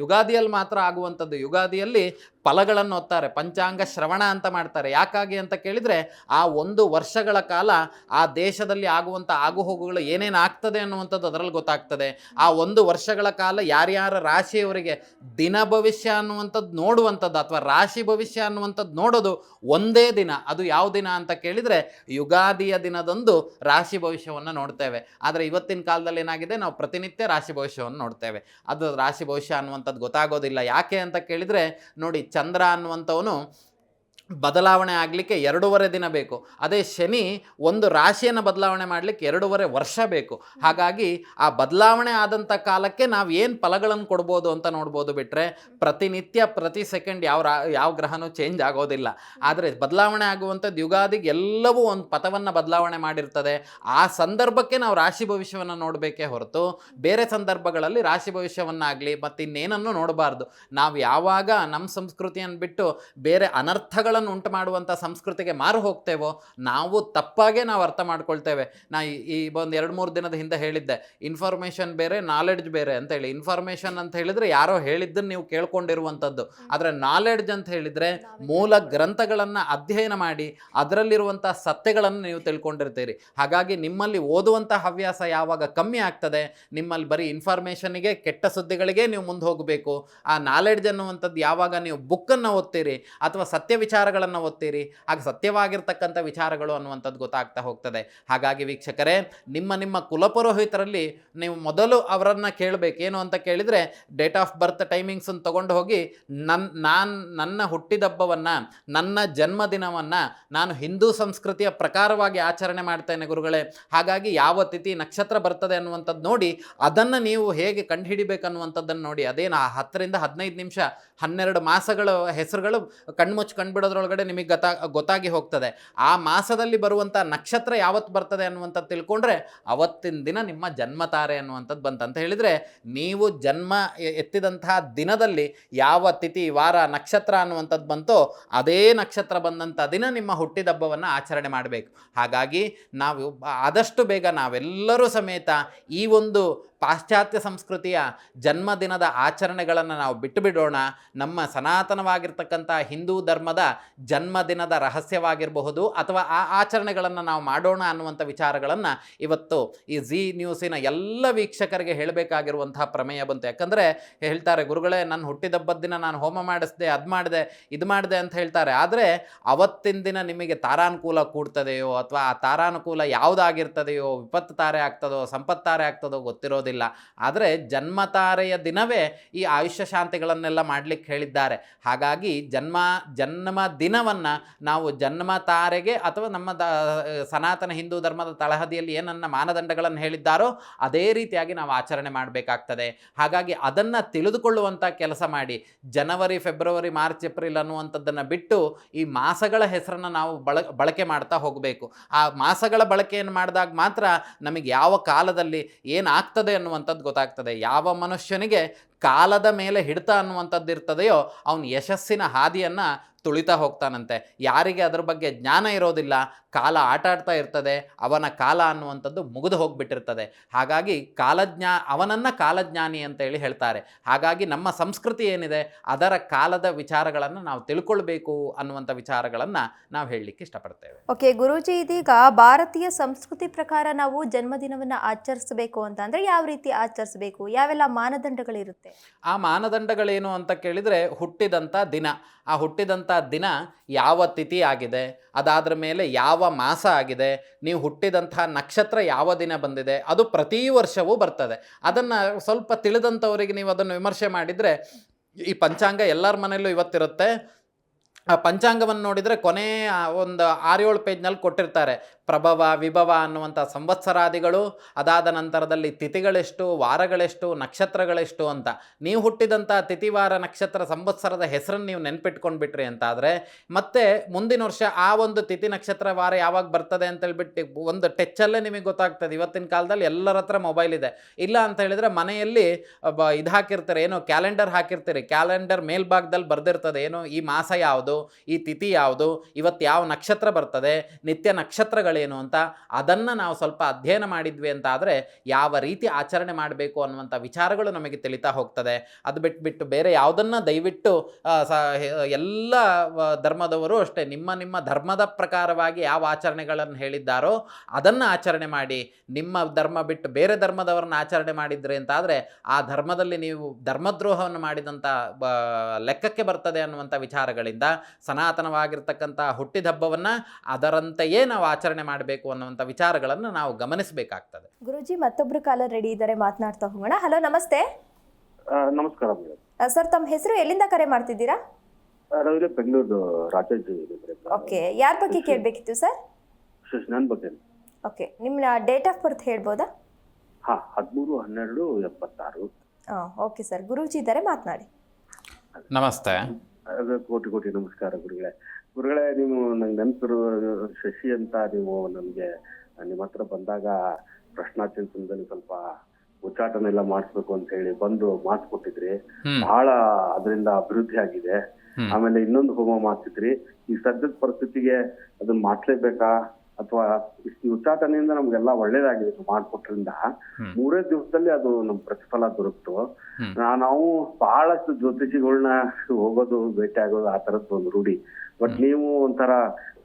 ಯುಗಾದಿಯಲ್ಲಿ ಮಾತ್ರ ಆಗುವಂಥದ್ದು. ಯುಗಾದಿಯಲ್ಲಿ ಫಲಗಳನ್ನು ಓದ್ತಾರೆ ಪಂಚಾಂಗ ಶ್ರವಣ ಅಂತ ಮಾಡ್ತಾರೆ. ಯಾಕಾಗಿ ಅಂತ ಕೇಳಿದರೆ, ಆ ಒಂದು ವರ್ಷಗಳ ಕಾಲ ಆ ದೇಶದಲ್ಲಿ ಆಗುವಂಥ ಆಗುಹೋಗುಗಳು ಏನೇನು ಆಗ್ತದೆ ಅನ್ನುವಂಥದ್ದು ಅದರಲ್ಲಿ ಗೊತ್ತಾಗ್ತದೆ. ಆ ಒಂದು ವರ್ಷಗಳ ಕಾಲ ಯಾರ್ಯಾರ ರಾಶಿಯವರಿಗೆ ದಿನ ಭವಿಷ್ಯ ಅನ್ನುವಂಥದ್ದು ನೋಡುವಂಥದ್ದು ಅಥವಾ ರಾಶಿ ಭವಿಷ್ಯ ಅನ್ನುವಂಥದ್ದು ನೋಡೋದು ಒಂದೇ ದಿನ, ಅದು ಯಾವ ದಿನ ಅಂತ ಕೇಳಿದರೆ ಯುಗಾದಿಯ ದಿನದಂದು ರಾಶಿ ಭವಿಷ್ಯವನ್ನು ನೋಡ್ತೇವೆ. ಆದರೆ ಇವತ್ತಿನ ಕಾಲದಲ್ಲಿ ಏನಾಗಿದೆ, ನಾವು ಪ್ರತಿನಿತ್ಯ ರಾಶಿ ಭವಿಷ್ಯವನ್ನು ನೋಡ್ತೇವೆ. ಅದು ರಾಶಿ ಭವಿಷ್ಯ ಅನ್ನುವಂಥದ್ದು ಗೊತ್ತಾಗೋದಿಲ್ಲ. ಯಾಕೆ ಅಂತ ಕೇಳಿದರೆ, ನೋಡಿ ಚಂದ್ರ ಅನ್ನುವಂಥವನು ಬದಲಾವಣೆ ಆಗಲಿಕ್ಕೆ ಎರಡೂವರೆ ದಿನ ಬೇಕು. ಅದೇ ಶನಿ ಒಂದು ರಾಶಿಯನ್ನು ಬದಲಾವಣೆ ಮಾಡಲಿಕ್ಕೆ ಎರಡೂವರೆ ವರ್ಷ ಬೇಕು. ಹಾಗಾಗಿ ಆ ಬದಲಾವಣೆ ಆದಂಥ ಕಾಲಕ್ಕೆ ನಾವು ಏನು ಫಲಗಳನ್ನು ಕೊಡ್ಬೋದು ಅಂತ ನೋಡ್ಬೋದು ಬಿಟ್ಟರೆ ಪ್ರತಿನಿತ್ಯ, ಪ್ರತಿ ಸೆಕೆಂಡ್ ಯಾವ ರಾ, ಯಾವ ಗ್ರಹನೂ ಚೇಂಜ್ ಆಗೋದಿಲ್ಲ. ಆದರೆ ಬದಲಾವಣೆ ಆಗುವಂಥದ್ದು ಯುಗಾದಿಗೆ ಎಲ್ಲವೂ ಒಂದು ಪಥವನ್ನು ಬದಲಾವಣೆ ಮಾಡಿರ್ತದೆ. ಆ ಸಂದರ್ಭಕ್ಕೆ ನಾವು ರಾಶಿ ಭವಿಷ್ಯವನ್ನು ನೋಡಬೇಕೇ ಹೊರತು ಬೇರೆ ಸಂದರ್ಭಗಳಲ್ಲಿ ರಾಶಿ ಭವಿಷ್ಯವನ್ನಾಗಲಿ ಮತ್ತು ಇನ್ನೇನನ್ನು ನೋಡಬಾರ್ದು. ನಾವು ಯಾವಾಗ ನಮ್ಮ ಸಂಸ್ಕೃತಿಯನ್ನು ಬಿಟ್ಟು ಬೇರೆ ಅನರ್ಥಗಳನ್ನು ಉಂಟು ಮಾಡುವಂಥ ಸಂಸ್ಕೃತಿಗೆ ಮಾರು ಹೋಗ್ತೇವೋ ನಾವು ತಪ್ಪಾಗೆ ನಾವು ಅರ್ಥ ಮಾಡ್ಕೊಳ್ತೇವೆ. ನಾ ಈ- ಒಂದು ಎರಡು ಮೂರು ದಿನದ ಹಿಂದೆ ಹೇಳಿದ್ದೆ ಇನ್ಫಾರ್ಮೇಷನ್ ಬೇರೆ ನಾಲೆಡ್ಜ್ ಬೇರೆ ಅಂತ ಹೇಳಿ. ಇನ್ಫಾರ್ಮೇಷನ್ ಅಂತ ಹೇಳಿದರೆ ಯಾರೋ ಹೇಳಿದ್ದನ್ನು ನೀವು ಕೇಳ್ಕೊಂಡಿರುವಂಥದ್ದು. ಆದರೆ ನಾಲೆಡ್ಜ್ ಅಂತ ಹೇಳಿದರೆ ಮೂಲ ಗ್ರಂಥಗಳನ್ನು ಅಧ್ಯಯನ ಮಾಡಿ ಅದರಲ್ಲಿರುವಂಥ ಸತ್ಯಗಳನ್ನು ನೀವು ತಿಳ್ಕೊಂಡಿರ್ತೀರಿ. ಹಾಗಾಗಿ ನಿಮ್ಮಲ್ಲಿ ಓದುವಂಥ ಹವ್ಯಾಸ ಯಾವಾಗ ಕಮ್ಮಿ ಆಗ್ತದೆ ನಿಮ್ಮಲ್ಲಿ ಬರೀ ಇನ್ಫಾರ್ಮೇಷನ್ನಿಗೆ ಕೆಟ್ಟ ಸುದ್ದಿಗಳಿಗೆ ನೀವು ಮುಂದೆ ಹೋಗಬೇಕು. ಆ ನಾಲೆಡ್ಜ್ ಅನ್ನುವಂಥದ್ದು ಯಾವಾಗ ನೀವು ಬುಕ್ಕನ್ನು ಓದ್ತೀರಿ ಅಥವಾ ಸತ್ಯ ವಿಚಾರಗಳನ್ನು ಓದ್ತೀರಿ ಆಗ ಸತ್ಯವಾಗಿರ್ತಕ್ಕಂಥ ವಿಚಾರಗಳು ಅನ್ನುವಂಥದ್ದು ಗೊತ್ತಾಗ್ತಾ ಹೋಗ್ತದೆ. ಹಾಗಾಗಿ ವೀಕ್ಷಕರೇ, ನಿಮ್ಮ ನಿಮ್ಮ ಕುಲಪುರೋಹಿತರಲ್ಲಿ ನೀವು ಮೊದಲು ಅವರನ್ನು ಕೇಳಬೇಕು ಏನು ಅಂತ ಕೇಳಿದರೆ ಡೇಟ್ ಆಫ್ ಬರ್ತ್ ಟೈಮಿಂಗ್ಸನ್ನು ತೊಗೊಂಡು ಹೋಗಿ ನನ್ನ ನಾನು, ನನ್ನ ಹುಟ್ಟಿದಬ್ಬವನ್ನು, ನನ್ನ ಜನ್ಮದಿನವನ್ನು ನಾನು ಹಿಂದೂ ಸಂಸ್ಕೃತಿಯ ಪ್ರಕಾರವಾಗಿ ಆಚರಣೆ ಮಾಡ್ತೇನೆ ಗುರುಗಳೇ. ಹಾಗಾಗಿ ಯಾವ ತಿಥಿ ನಕ್ಷತ್ರ ಬರ್ತದೆ ಅನ್ನುವಂಥದ್ದು ನೋಡಿ, ಅದನ್ನು ನೀವು ಹೇಗೆ ಕಂಡುಹಿಡಿಬೇಕನ್ನುವಂಥದ್ದನ್ನು ನೋಡಿ. ಅದೇನು ಹತ್ತರಿಂದ ಹದಿನೈದು ನಿಮಿಷ, ಹನ್ನೆರಡು ಮಾಸಗಳ ಹೆಸರುಗಳು ಕಣ್ಮುಚ್ಚಿ ಕಂಡುಬಿಡೋದ್ರೊಳಗಡೆ ನಿಮಗೆ ಗೊತ್ತಾ ಗೊತ್ತಾಗಿ ಹೋಗ್ತದೆ. ಆ ಮಾಸದಲ್ಲಿ ಬರುವಂಥ ನಕ್ಷತ್ರ ಯಾವತ್ತು ಬರ್ತದೆ ಅನ್ನುವಂಥದ್ದು ತಿಳ್ಕೊಂಡ್ರೆ ಅವತ್ತಿನ ದಿನ ನಿಮ್ಮ ಜನ್ಮ ತಾರೆ ಅನ್ನುವಂಥದ್ದು ಬಂತಂತ ಹೇಳಿದರೆ ನೀವು ಜನ್ಮ ಎತ್ತಿದಂತಹ ದಿನದಲ್ಲಿ ಯಾವ ತಿಥಿ, ವಾರ, ನಕ್ಷತ್ರ ಅನ್ನುವಂಥದ್ದು ಬಂತೋ ಅದೇ ನಕ್ಷತ್ರ ಬಂದಂಥ ದಿನ ನಿಮ್ಮ ಹುಟ್ಟಿದಬ್ಬವನ್ನು ಆಚರಣೆ ಮಾಡಬೇಕು. ಹಾಗಾಗಿ ನಾವು ಆದಷ್ಟು ಬೇಗ ನಾವೆಲ್ಲರೂ ಸಮೇತ ಈ ಒಂದು ಪಾಶ್ಚಾತ್ಯ ಸಂಸ್ಕೃತಿಯ ಜನ್ಮದಿನದ ಆಚರಣೆಗಳನ್ನು ನಾವು ಬಿಟ್ಟುಬಿಡೋಣ ನಮ್ಮ ಸನಾತನವಾಗಿರ್ತಕ್ಕಂಥ ಹಿಂದೂ ಧರ್ಮದ ಜನ್ಮದಿನದ ರಹಸ್ಯವಾಗಿರಬಹುದು ಅಥವಾ ಆ ಆಚರಣೆಗಳನ್ನು ನಾವು ಮಾಡೋಣ ಅನ್ನುವಂಥ ವಿಚಾರಗಳನ್ನು ಇವತ್ತು ಈ ಜಿ ನ್ಯೂಸಿನ ಎಲ್ಲ ವೀಕ್ಷಕರಿಗೆ ಹೇಳಬೇಕಾಗಿರುವಂತಹ ಪ್ರಮೇಯ ಬಂತು. ಯಾಕಂದರೆ ಹೇಳ್ತಾರೆ, ಗುರುಗಳೇ ನನ್ನ ಹುಟ್ಟಿದಬ್ಬದ ದಿನ ನಾನು ಹೋಮ ಮಾಡಿಸ್ದೆ, ಅದು ಮಾಡಿದೆ, ಇದು ಮಾಡಿದೆ ಅಂತ ಹೇಳ್ತಾರೆ. ಆದರೆ ಅವತ್ತಿನ ದಿನ ನಿಮಗೆ ತಾರಾನುಕೂಲ ಕೂಡ್ತದೆಯೋ ಅಥವಾ ಆ ತಾರಾನುಕೂಲ ಯಾವುದಾಗಿರ್ತದೆಯೋ, ವಿಪತ್ತು ತಾರೆ ಆಗ್ತದೋ ಸಂಪತ್ತಾರೆ ಆಗ್ತದೋ ಗೊತ್ತಿರೋದಿಲ್ಲ. ಆದರೆ ಜನ್ಮ ತಾರೆಯ ದಿನವೇ ಈ ಆಯುಷ್ಯ ಶಾಂತಿಗಳನ್ನೆಲ್ಲ ಮಾಡಲಿಕ್ಕೆ ಹೇಳಿದ್ದಾರೆ. ಹಾಗಾಗಿ ಜನ್ಮ ಜನ್ಮ ದಿನವನ್ನು ನಾವು ಜನ್ಮ ತಾರೆಗೆ ಅಥವಾ ನಮ್ಮ ದ, ಸನಾತನ ಹಿಂದೂ ಧರ್ಮದ ತಳಹದಿಯಲ್ಲಿ ಏನನ್ನ ಮಾನದಂಡಗಳನ್ನು ಹೇಳಿದ್ದಾರೋ ಅದೇ ರೀತಿಯಾಗಿ ನಾವು ಆಚರಣೆ ಮಾಡಬೇಕಾಗ್ತದೆ. ಹಾಗಾಗಿ ಅದನ್ನು ತಿಳಿದುಕೊಳ್ಳುವಂಥ ಕೆಲಸ ಮಾಡಿ. ಜನವರಿ, ಫೆಬ್ರವರಿ, ಮಾರ್ಚ್, ಏಪ್ರಿಲ್ ಅನ್ನುವಂಥದ್ದನ್ನು ಬಿಟ್ಟು ಈ ಮಾಸಗಳ ಹೆಸರನ್ನು ನಾವು ಬಳ, ಬಳಕೆ ಮಾಡ್ತಾ ಹೋಗಬೇಕು. ಆ ಮಾಸಗಳ ಬಳಕೆಯನ್ನು ಮಾಡಿದಾಗ ಮಾತ್ರ ನಮಗೆ ಯಾವ ಕಾಲದಲ್ಲಿ ಏನಾಗ್ತದೆ ಅನ್ನುವಂಥದ್ದು ಗೊತ್ತಾಗ್ತದೆ. ಯಾವ ಮನುಷ್ಯನಿಗೆ ಕಾಲದ ಮೇಲೆ ಹಿಡಿತ ಅನ್ನುವಂಥದ್ದು ಇರ್ತದೆಯೋ ಅವನು ಯಶಸ್ಸಿನ ಹಾದಿಯನ್ನು ತುಳಿತಾ ಹೋಗ್ತಾನಂತೆ. ಯಾರಿಗೆ ಅದರ ಬಗ್ಗೆ ಜ್ಞಾನ ಇರೋದಿಲ್ಲ, ಕಾಲ ಆಟ ಆಡ್ತಾ ಇರ್ತದೆ, ಅವನ ಕಾಲ ಅನ್ನುವಂಥದ್ದು ಮುಗಿದು ಹೋಗ್ಬಿಟ್ಟಿರ್ತದೆ. ಹಾಗಾಗಿ ಕಾಲಜ್ಞಾ, ಅವನನ್ನು ಕಾಲಜ್ಞಾನಿ ಅಂತ ಹೇಳಿ ಹೇಳ್ತಾರೆ. ಹಾಗಾಗಿ ನಮ್ಮ ಸಂಸ್ಕೃತಿ ಏನಿದೆ, ಅದರ ಕಾಲದ ವಿಚಾರಗಳನ್ನು ನಾವು ತಿಳ್ಕೊಳ್ಬೇಕು ಅನ್ನುವಂಥ ವಿಚಾರಗಳನ್ನು ನಾವು ಹೇಳಲಿಕ್ಕೆ ಇಷ್ಟಪಡ್ತೇವೆ. ಓಕೆ, ಗುರುಜಿ, ಇದೀಗ ಭಾರತೀಯ ಸಂಸ್ಕೃತಿ ಪ್ರಕಾರ ನಾವು ಜನ್ಮದಿನವನ್ನು ಆಚರಿಸಬೇಕು ಅಂತ ಅಂದರೆ ಯಾವ ರೀತಿ ಆಚರಿಸಬೇಕು? ಯಾವೆಲ್ಲ ಮಾನದಂಡಗಳಿರುತ್ತೆ? ಆ ಮಾನದಂಡಗಳೇನು ಅಂತ ಕೇಳಿದರೆ ಹುಟ್ಟಿದಂಥ ದಿನ. ಆ ಹುಟ್ಟಿದಂಥ ದಿನ ಯಾವ ತಿಥಿ ಆಗಿದೆ? ಅದಾದ್ರ ಮೇಲೆ ಯಾವ ಮಾಸ ಆಗಿದೆ? ನೀವು ಹುಟ್ಟಿದಂಥ ನಕ್ಷತ್ರ ಯಾವ ದಿನ ಬಂದಿದೆ? ಅದು ಪ್ರತಿ ವರ್ಷವೂ ಬರ್ತದೆ. ಅದನ್ನು ಸ್ವಲ್ಪ ತಿಳಿದಂಥವರಿಗೆ ನೀವು ಅದನ್ನು ವಿಮರ್ಶೆ ಮಾಡಿದರೆ, ಈ ಪಂಚಾಂಗ ಎಲ್ಲರ ಮನೆಯಲ್ಲೂ ಇವತ್ತಿರುತ್ತೆ. ಆ ಪಂಚಾಂಗವನ್ನು ನೋಡಿದರೆ ಕೊನೆ ಒಂದು ಆರು ಏಳು ಪೇಜ್ನಲ್ಲಿ ಕೊಟ್ಟಿರ್ತಾರೆ. ಪ್ರಭವ ವಿಭವ ಅನ್ನುವಂಥ ಸಂವತ್ಸರಾದಿಗಳು, ಅದಾದ ನಂತರದಲ್ಲಿ ತಿಥಿಗಳೆಷ್ಟು, ವಾರಗಳೆಷ್ಟು, ನಕ್ಷತ್ರಗಳೆಷ್ಟು ಅಂತ. ನೀವು ಹುಟ್ಟಿದಂಥ ತಿಥಿವಾರ ನಕ್ಷತ್ರ ಸಂವತ್ಸರದ ಹೆಸರನ್ನು ನೀವು ನೆನ್ಪಿಟ್ಕೊಂಡ್ಬಿಟ್ರಿ ಅಂತಾದರೆ, ಮತ್ತೆ ಮುಂದಿನ ವರ್ಷ ಆ ಒಂದು ತಿಥಿ ನಕ್ಷತ್ರ ವಾರ ಯಾವಾಗ ಬರ್ತದೆ ಅಂತ ಹೇಳ್ಬಿಟ್ಟು ಒಂದು ಟೆಚ್ಚಲ್ಲೇ ನಿಮಗೆ ಗೊತ್ತಾಗ್ತದೆ. ಇವತ್ತಿನ ಕಾಲದಲ್ಲಿ ಎಲ್ಲರ ಹತ್ರ ಮೊಬೈಲ್ ಇದೆ. ಇಲ್ಲ ಅಂತ ಹೇಳಿದರೆ ಮನೆಯಲ್ಲಿ ಬ ಇದು ಹಾಕಿರ್ತಾರೆ, ಏನೋ ಕ್ಯಾಲೆಂಡರ್ ಹಾಕಿರ್ತೀರಿ. ಕ್ಯಾಲೆಂಡರ್ ಮೇಲ್ಭಾಗದಲ್ಲಿ ಬರ್ದಿರ್ತದೆ, ಏನು ಈ ಮಾಸ ಯಾವುದು, ಈ ತಿಥಿ ಯಾವುದು, ಇವತ್ತು ಯಾವ ನಕ್ಷತ್ರ ಬರ್ತದೆ, ನಿತ್ಯ ನಕ್ಷತ್ರಗಳೇನು ಅಂತ ಅದನ್ನು ನಾವು ಸ್ವಲ್ಪ ಅಧ್ಯಯನ ಮಾಡಿದ್ವಿ ಅಂತ ಆದರೆ ಯಾವ ರೀತಿ ಆಚರಣೆ ಮಾಡಬೇಕು ಅನ್ನುವಂಥ ವಿಚಾರಗಳು ನಮಗೆ ತಿಳಿತಾ ಹೋಗ್ತದೆ. ಅದು ಬಿಟ್ಬಿಟ್ಟು ಬೇರೆ ಯಾವುದನ್ನು ದಯವಿಟ್ಟು ಎಲ್ಲ ಧರ್ಮದವರು ಅಷ್ಟೇ ನಿಮ್ಮ ನಿಮ್ಮ ಧರ್ಮದ ಪ್ರಕಾರವಾಗಿ ಯಾವ ಆಚರಣೆಗಳನ್ನು ಹೇಳಿದ್ದಾರೋ ಅದನ್ನು ಆಚರಣೆ ಮಾಡಿ. ನಿಮ್ಮ ಧರ್ಮ ಬಿಟ್ಟು ಬೇರೆ ಧರ್ಮದವರನ್ನು ಆಚರಣೆ ಮಾಡಿದ್ರಿ ಅಂತ ಆದರೆ ಆ ಧರ್ಮದಲ್ಲಿ ನೀವು ಧರ್ಮದ್ರೋಹವನ್ನು ಮಾಡಿದಂಥ ಲೆಕ್ಕಕ್ಕೆ ಬರ್ತದೆ ಅನ್ನುವಂಥ ವಿಚಾರಗಳಿಂದ ಸನಾತನವಾಗಿರ್ತಕ್ಕಂಥ ಹುಟ್ಟಿದಬ್ಬವನ್ನು ಅದರಂತೆಯೇ ನಾವು ಆಚರಣೆ ಮಾಡಬೇಕು ಅನ್ನುವಂಥ ವಿಚಾರಗಳನ್ನು ನಾವು ಗಮನಿಸಬೇಕಾಗ್ತದೆ. ಗುರುಜಿ ಮತ್ತೊಬ್ಬರು ಕಾಲ ರೆಡಿ ಇದ್ದಾರೆ ಮಾತನಾಡ್ತಾ ಹೋಗೋಣ. ಹಲೋ ನಮಸ್ತೆ. ನಮಸ್ಕಾರ ಮೇಡಮ್ ಸರ್ ತಮ್ಮ ಹೆಸರು ಎಲ್ಲಿಂದ ಕರೆ ಮಾಡ್ತಿದ್ದೀರಾ? ನಾವಿಲ್ಲಿ ಬೆಂಗಳೂರು ರಾಜಾಜಿ ಓಕೆ ಯಾರ ಬಗ್ಗೆ ಕೇಳಬೇಕಿತ್ತು ಸರ್? ನನ್ನ ಬಗ್ಗೆ. ಓಕೆ ನಿಮ್ಮ ಡೇಟ್ ಆಫ್ ಬರ್ತ್ ಹೇಳ್ಬೋದಾ? ಹಾ ಹದಿಮೂರು ಹನ್ನೆರಡು ಎಪ್ಪತ್ತಾರು. ಹಾಂ ಓಕೆ ಸರ್. ಗುರೂಜಿ ಇದ್ದಾರೆ ಮಾತನಾಡಿ. ನಮಸ್ತೆ. ಅದು ಕೋಟಿ ಕೋಟಿ ನಮಸ್ಕಾರ ಗುರುಗಳೇ. ಗುರುಗಳೇ ನೀವು ನಂಗೆ ನೆನಪಿರು ಶಶಿ ಅಂತ ನೀವು ನಮಗೆ ನಿಮ್ಮ ಹತ್ರ ಬಂದಾಗ ಪ್ರಶ್ನಾಚಿಂತನದಲ್ಲಿ ಸ್ವಲ್ಪ ಉಚ್ಚಾಟನೆಲ್ಲ ಮಾಡಿಸ್ಬೇಕು ಅಂತ ಹೇಳಿ ಬಂದು ಮಾತು ಕೊಟ್ಟಿದ್ರಿ. ಬಹಳ ಅದರಿಂದ ಅಭಿವೃದ್ಧಿ ಆಗಿದೆ. ಆಮೇಲೆ ಇನ್ನೊಂದು ಹೋಮ ಮಾಡ್ತಿದ್ರಿ. ಈ ಸದ್ಯದ ಪರಿಸ್ಥಿತಿಗೆ ಅದನ್ನ ಮಾಡ್ಲೇಬೇಕಾ? ಅಥವಾ ಈ ಉಚ್ಚಾಟನೆಯಿಂದ ನಮ್ಗೆಲ್ಲ ಒಳ್ಳೇದಾಗಿದೆ ಮಾಡ್ಕೊಟ್ರಿಂದ. ಮೂರೇ ದಿವಸದಲ್ಲಿ ಅದು ನಮ್ ಪ್ರತಿಫಲ ದೊರಕ್ತು. ನಾ- ನಾವು ಬಹಳಷ್ಟು ಜ್ಯೋತಿಷಿಗಳನ್ನ ಹೋಗೋದು ಭೇಟಿ ಆಗೋದು ಆ ತರದ್ದು ಒಂದು ರೂಢಿ. ಬಟ್ ನೀವು ಒಂಥರ